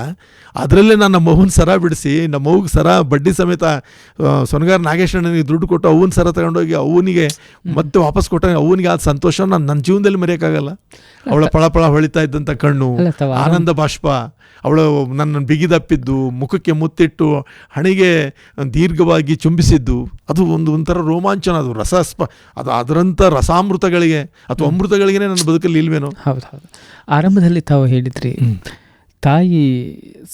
Speaker 3: ಅದರಲ್ಲೇ ನಾನು ನಮ್ಮ ಅವ್ವನ ಸರ ಬಿಡಿಸಿ ನಮ್ಮ ಅವ್ಗೆ ಸರ ಬಡ್ಡಿ ಸಮೇತ ಆ, ಸೊನಗಾರ ನಾಗೇಶಣ್ಣನಿಗೆ ದುಡ್ಡು ಕೊಟ್ಟು ಅವನ ಸರ ತಗೊಂಡೋಗಿ ಅವನಿಗೆ ಮತ್ತೆ ವಾಪಸ್ ಕೊಟ್ಟಾಗ ಅವನಿಗೆ ಆದ ಸಂತೋಷ ನಾನು ನನ್ನ ಜೀವನದಲ್ಲಿ ಮರೆಯೋಕ್ಕಾಗಲ್ಲ ಅವಳ ಪಳ ಪಳ ಹೊಳಿತಾ ಇದ್ದಂಥ ಕಣ್ಣು ಆನಂದ ಬಾಷ್ಪ ಅವಳು ನನ್ನ ಬಿಗಿದಪ್ಪಿದ್ದು ಮುಖಕ್ಕೆ ಮುತ್ತಿಟ್ಟು ಹಣೆಗೆ ದೀರ್ಘವಾಗಿ ಚುಂಬಿಸಿದ್ದು ಅದು ಒಂದು ಒಂಥರ ರೋಮಾಂಚನ ಅದು ರಸಸ್ಪ ಅದು ಅದರಂಥ ರಸಾಮೃತಗಳಿಗೆ ಅಥವಾ ಅಮೃತಗಳಿಗೆ ನನ್ನ ಬದುಕಲ್ಲಿ ಇಲ್ವೇನೋ.
Speaker 2: ಹೌದು ಹೌದು. ಆರಂಭದಲ್ಲಿ ತಾವು ಹೇಳಿದ್ರಿ ತಾಯಿ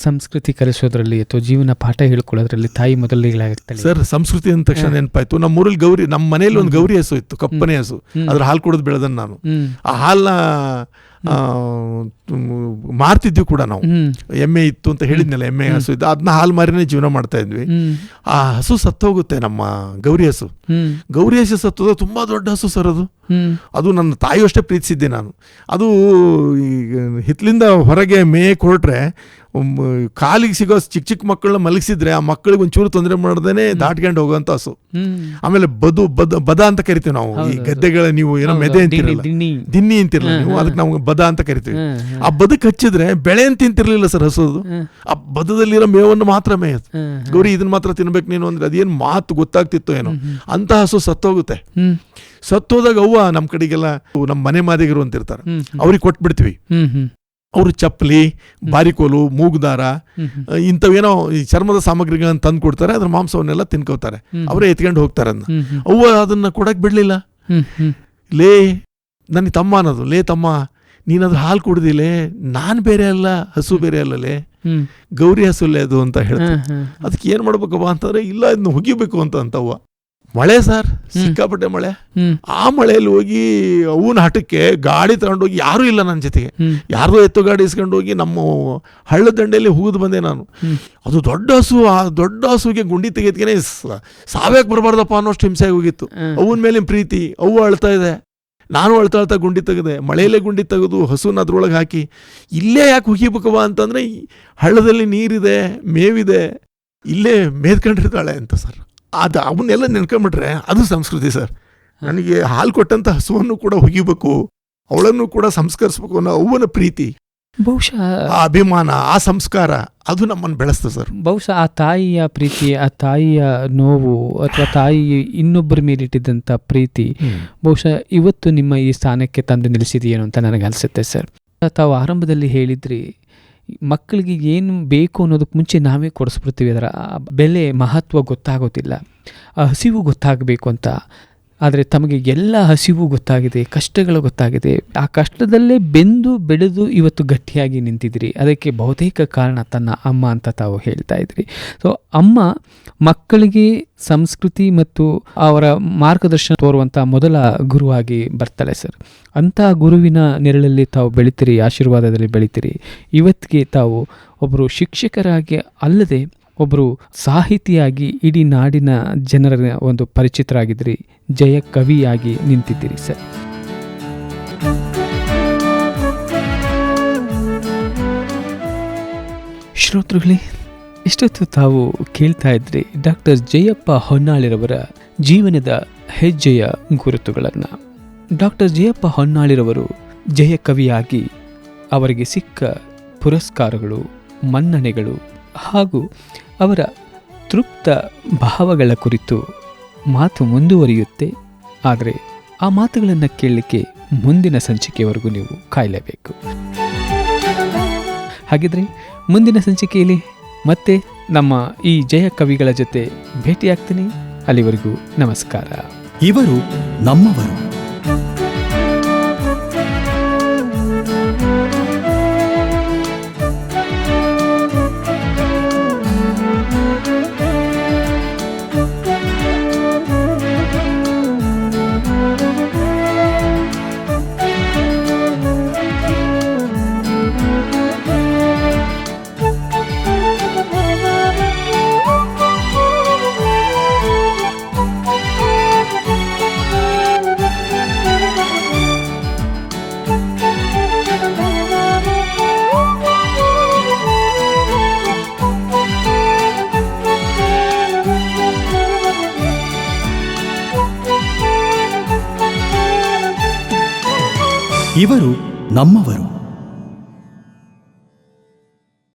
Speaker 2: ಸಂಸ್ಕೃತಿ ಕಲಿಸೋದ್ರಲ್ಲಿ ಅಥವಾ ಜೀವನ ಪಾಠ ಹೇಳ್ಕೊಳ್ಳೋದ್ರಲ್ಲಿ ತಾಯಿ ಮೊದಲಿಗಳಾಗಿರ್ತಾಳೆ
Speaker 3: ಸರ್ ಸಂಸ್ಕೃತಿ ಅಂದ ತಕ್ಷಣ. ನೆನಪಾಯ್ತು. ನಮ್ಮ ಊರಲ್ಲಿ ಗೌರಿ ನಮ್ಮ ಮನೇಲಿ ಒಂದು ಗೌರಿ ಹಸು ಇತ್ತು ಕಪ್ಪನೆ ಹಸು. ಅದ್ರ ಹಾಲು ಕುಡಿದು ಬೆಳೆದನ್ ನಾನು. ಆ ಹಾಲನ್ನ ಮಾರ್ತಿದ್ವಿ ಕೂಡ ನಾವು. ಎಮ್ಮೆ ಇತ್ತು ಅಂತ ಹೇಳಿದ್ನಲ್ಲ ಎಮ್ಮೆ. ಹಸು ಇದ್ದು ಅದನ್ನ ಹಾಲು ಮಾರಿನೇ ಜೀವನ ಮಾಡ್ತಾ ಇದ್ವಿ. ಆ ಹಸು ಸತ್ತೋಗುತ್ತೆ ನಮ್ಮ ಗೌರಿ ಹಸು. ಗೌರಿ ಹಸು ಸತ್ತೋದ ತುಂಬಾ ದೊಡ್ಡ ಹಸು ಸರ್ ಅದು. ಅದು ನನ್ನ ತಾಯಿಯಷ್ಟೇ ಪ್ರೀತಿಸಿದ್ದೆ ನಾನು. ಅದು ಈಗ ಹಿತ್ಲಿಂದ ಹೊರಗೆ ಮೇಯಕ್ಕೆ ಹೊರಟ್ರೆ ಕಾಲಿಗೆ ಸಿಗೋ ಚಿಕ್ಕ ಚಿಕ್ಕ ಮಕ್ಕಳನ್ನ ಮಲಗಿಸಿದ್ರೆ ಆ ಮಕ್ಕಳಿಗೆ ಒಂಚೂರು ತೊಂದರೆ ಮಾಡ್ದೇನೆ ದಾಟ್ಕೊಂಡು ಹೋಗುವಂತ ಹಸು. ಆಮೇಲೆ ಬದು ಬದ ಬದ ಅಂತ ಕರಿತೀವಿ ನಾವು. ಈ ಗದ್ದೆಗಳ ನೀವು ಏನೋ ಮೆದೆ
Speaker 2: ಅಂತಿರಲಿಲ್ಲ
Speaker 3: ಅಂತಿರಲ್ಲ. ದಿನ್ನಿ. ಅಂತಿರಲ್ಲ ನೀವು. ಅದಕ್ಕೆ ನಾವು ಬದ ಅಂತ ಕರಿತೀವಿ. ಆ ಬದಕ್ ಹಚ್ಚಿದ್ರೆ ಬೆಳೆ ಅಂತ ತಿಂತಿರ್ಲಿಲ್ಲ ಸರ್ ಹಸುದು ಆ ಬದದಲ್ಲಿರೋ ಮೇವನ್ನು ಮಾತ್ರ
Speaker 2: ಹ್ಮ್.
Speaker 3: ಗೌರಿ ಇದನ್ನ ಮಾತ್ರ ತಿನ್ಬೇಕು ನೀನು ಅಂದ್ರೆ ಅದೇನು ಮಾತು ಗೊತ್ತಾಗ್ತಿತ್ತು ಏನೋ. ಅಂತ ಹಸು ಸತ್ತೋಗುತ್ತೆ. ಸತ್ತೋದಾಗ ಅವ್ವ ನಮ್ಮ ಕಡೆಗೆಲ್ಲ ನಮ್ಮ ಮನೆ ಮಾದಿಗರು ಅಂತಿರ್ತಾರೆ. ಅವ್ರಿಗೆ ಕೊಟ್ಬಿಡ್ತೀವಿ. ಅವರು ಚಪ್ಪಲಿ ಬಾರಿಕೋಲು ಮೂಗುದಾರ. ಇಂಥವೇನೋ ಈ ಚರ್ಮದ ಸಾಮಗ್ರಿಗಳನ್ನ ತಂದು ಕೊಡ್ತಾರೆ ಅದ್ರ ಮಾಂಸವನ್ನೆಲ್ಲ ತಿನ್ಕೋತಾರೆ. ಅವರೇ ಎತ್ಕೊಂಡು ಹೋಗ್ತಾರೆ ಅದನ್ನ. ಅವ್ವ ಅದನ್ನ ಕೊಡಕ್ ಬಿಡ್ಲಿಲ್ಲ. ಲೇ ನನ್ನ ತಮ್ಮ ಅನ್ನೋದು ಲೇ ತಮ್ಮ ನೀನು ಅದ್ರ ಹಾಲು ಕುಡ್ದಿಲೇ ನಾನು ಬೇರೆ ಅಲ್ಲ ಹಸು ಬೇರೆ ಅಲ್ಲ ಲೇ. ಗೌರಿ ಹಸುಲ್ಲೇ ಅದು ಅಂತ ಹೇಳ್ತಾರೆ. ಅದಕ್ಕೆ ಏನು ಮಾಡ್ಬೇಕಪ್ಪ ಅಂತಂದ್ರೆ ಇಲ್ಲ ಇದನ್ನ ಹುಗಿಬೇಕು ಅಂತ ಅಂತವ್ವ ಮಳೆ ಸರ್? ಸಿಕ್ಕಾಪಟ್ಟೆ ಮಳೆ. ಆ ಮಳೆಯಲ್ಲಿ ಹೋಗಿ ಅವನ ಹಠಕ್ಕೆ ಗಾಡಿ ತಗೊಂಡೋಗಿ ಯಾರೂ ಇಲ್ಲ ನನ್ನ ಜೊತೆಗೆ.
Speaker 2: ಯಾರೋ
Speaker 3: ಯಾರ್ದೋ ಎತ್ತು ಗಾಡಿ ಇಸ್ಕೊಂಡು ಹೋಗಿ ನಮ್ಮ ಹಳ್ಳ ದಂಡೆಯಲ್ಲಿ ಹೂದು ಬಂದೆ ನಾನು. ಅದು ದೊಡ್ಡ ಹಸು ಆ ದೊಡ್ಡ ಹಸುಗೆ ಗುಂಡಿ ತೆಗೆದ್ಕೇನೆ ಸಾವ್ಯಾಕೆ ಬರಬಾರ್ದಪ್ಪ ಅನ್ನೋಷ್ಟು ಹಿಂಸೆ ಹೋಗಿತ್ತು. ಅವನ ಮೇಲೆ ಪ್ರೀತಿ ಅವು ಅಳ್ತಾ ಇದೆ. ನಾನು ಅಳ್ತಾ ಅಳ್ತಾ ಗುಂಡಿ ತೆಗೆದೆ. ಮಳೆಯಲ್ಲೇ ಗುಂಡಿ ತೆಗೆದು ಹಸುನ ಅದ್ರೊಳಗೆ ಹಾಕಿ. ಇಲ್ಲೇ ಯಾಕೆ ಹುಗಿಬೇಕವ ಅಂತಂದ್ರೆ ಹಳ್ಳದಲ್ಲಿ ನೀರಿದೆ ಮೇವಿದೆ ಇಲ್ಲೇ ಮೇದ್ಕೊಂಡಿರ್ತಾಳೆ ಅಂತ ಸರ್. ಅದು ಅವನ್ನೆಲ್ಲ ನೆನ್ಕೊಂಬಿಟ್ರೆ ಅದು ಸಂಸ್ಕೃತಿ ಸರ್. ನನಗೆ ಹಾಲು ಕೊಟ್ಟಂಥ ಹಸುವನ್ನು ಕೂಡ ಹುಗಿಬೇಕು ಅವಳನ್ನು ಕೂಡ ಸಂಸ್ಕರಿಸ್ಬೇಕು ಅನ್ನೋ ಅವನ ಪ್ರೀತಿ
Speaker 2: ಬಹುಶಃ
Speaker 3: ಆ ಅಭಿಮಾನ ಆ ಸಂಸ್ಕಾರ ಅದು ನಮ್ಮನ್ನು ಬೆಳೆಸ್ತದೆ ಸರ್.
Speaker 2: ಬಹುಶಃ ಆ ತಾಯಿಯ ಪ್ರೀತಿ ಆ ತಾಯಿಯ ನೋವು ಅಥವಾ ತಾಯಿ ಇನ್ನೊಬ್ಬರ ಮೇಲಿಟ್ಟಿದ್ದಂಥ ಪ್ರೀತಿ ಬಹುಶಃ ಇವತ್ತು ನಿಮ್ಮ ಈ ಸ್ಥಾನಕ್ಕೆ ತಂದು ನಿಲ್ಲಿಸಿದೆಯೇನು ಅಂತ ನನಗೆ ಅನಿಸುತ್ತೆ ಸರ್. ತಾವು ಆರಂಭದಲ್ಲಿ ಹೇಳಿದ್ರಿ ಮಕ್ಕಳಿಗೆ ಏನು ಬೇಕು ಅನ್ನೋದಕ್ಕೆ ಮುಂಚೆ ನಾವೇ ಕೊಡಿಸ್ಬಿಡ್ತೀವಿ ಅದರ ಬೆಲೆ ಮಹತ್ವ ಗೊತ್ತಾಗೋದಿಲ್ಲ. ಹಸಿವು ಗೊತ್ತಾಗಬೇಕು ಅಂತ ಆದರೆ ತಮಗೆ ಎಲ್ಲ ಹಸಿವು ಗೊತ್ತಾಗಿದೆ, ಕಷ್ಟಗಳು ಗೊತ್ತಾಗಿದೆ. ಆ ಕಷ್ಟದಲ್ಲೇ ಬೆಂದು ಬೆಳೆದು ಇವತ್ತು ಗಟ್ಟಿಯಾಗಿ ನಿಂತಿದ್ರಿ. ಅದಕ್ಕೆ ಬಹುತೇಕ ಕಾರಣ ತನ್ನ ಅಮ್ಮ ಅಂತ ತಾವು ಹೇಳ್ತಾ ಇದ್ರಿ. ಸೊ ಅಮ್ಮ ಮಕ್ಕಳಿಗೆ ಸಂಸ್ಕೃತಿ ಮತ್ತು ಅವರ ಮಾರ್ಗದರ್ಶನ ತೋರುವಂಥ ಮೊದಲ ಗುರುವಾಗಿ ಬರ್ತಾಳೆ ಸರ್. ಅಂಥ ಗುರುವಿನ ನೆರಳಲ್ಲಿ ತಾವು ಬೆಳಿತೀರಿ, ಆಶೀರ್ವಾದದಲ್ಲಿ ಬೆಳಿತೀರಿ. ಇವತ್ತಿಗೆ ತಾವು ಒಬ್ಬರು ಶಿಕ್ಷಕರಾಗಿ ಅಲ್ಲದೆ ಒಬ್ಬರು ಸಾಹಿತಿಯಾಗಿ ಇಡೀ ನಾಡಿನ ಜನರ ಒಂದು ಪರಿಚಿತರಾಗಿದ್ರಿ, ಜಯ ಕವಿಯಾಗಿ ನಿಂತಿದ್ದೀರಿ ಸರ್. ಶ್ರೋತೃಗಳೇ ಇಷ್ಟೊತ್ತು ತಾವು ಕೇಳ್ತಾ ಇದ್ರಿ ಡಾಕ್ಟರ್ ಜಯಪ್ಪ ಹೊನ್ನಾಳಿರವರ ಜೀವನದ ಹೆಜ್ಜೆಯ ಗುರುತುಗಳನ್ನು? ಡಾಕ್ಟರ್ ಜಯಪ್ಪ ಹೊನ್ನಾಳಿರವರು ಜಯ ಕವಿಯಾಗಿ ಅವರಿಗೆ ಸಿಕ್ಕ ಪುರಸ್ಕಾರಗಳು, ಮನ್ನಣೆಗಳು ಹಾಗೂ ಅವರ ತೃಪ್ತ ಭಾವಗಳ ಕುರಿತು ಮಾತು ಮುಂದುವರಿಯುತ್ತೆ. ಆದರೆ ಆ ಮಾತುಗಳನ್ನು ಕೇಳಲಿಕ್ಕೆ ಮುಂದಿನ ಸಂಚಿಕೆಯವರೆಗೂ ನೀವು ಕಾಯಲೇಬೇಕು. ಹಾಗಿದ್ರೆ ಮುಂದಿನ ಸಂಚಿಕೆಯಲ್ಲಿ ಮತ್ತೆ ನಮ್ಮ ಈ ಜಯ ಕವಿಗಳ ಜೊತೆ ಭೇಟಿಯಾಗ್ತೀನಿ. ಅಲ್ಲಿವರೆಗೂ ನಮಸ್ಕಾರ.
Speaker 1: ಇವರು ನಮ್ಮವರು.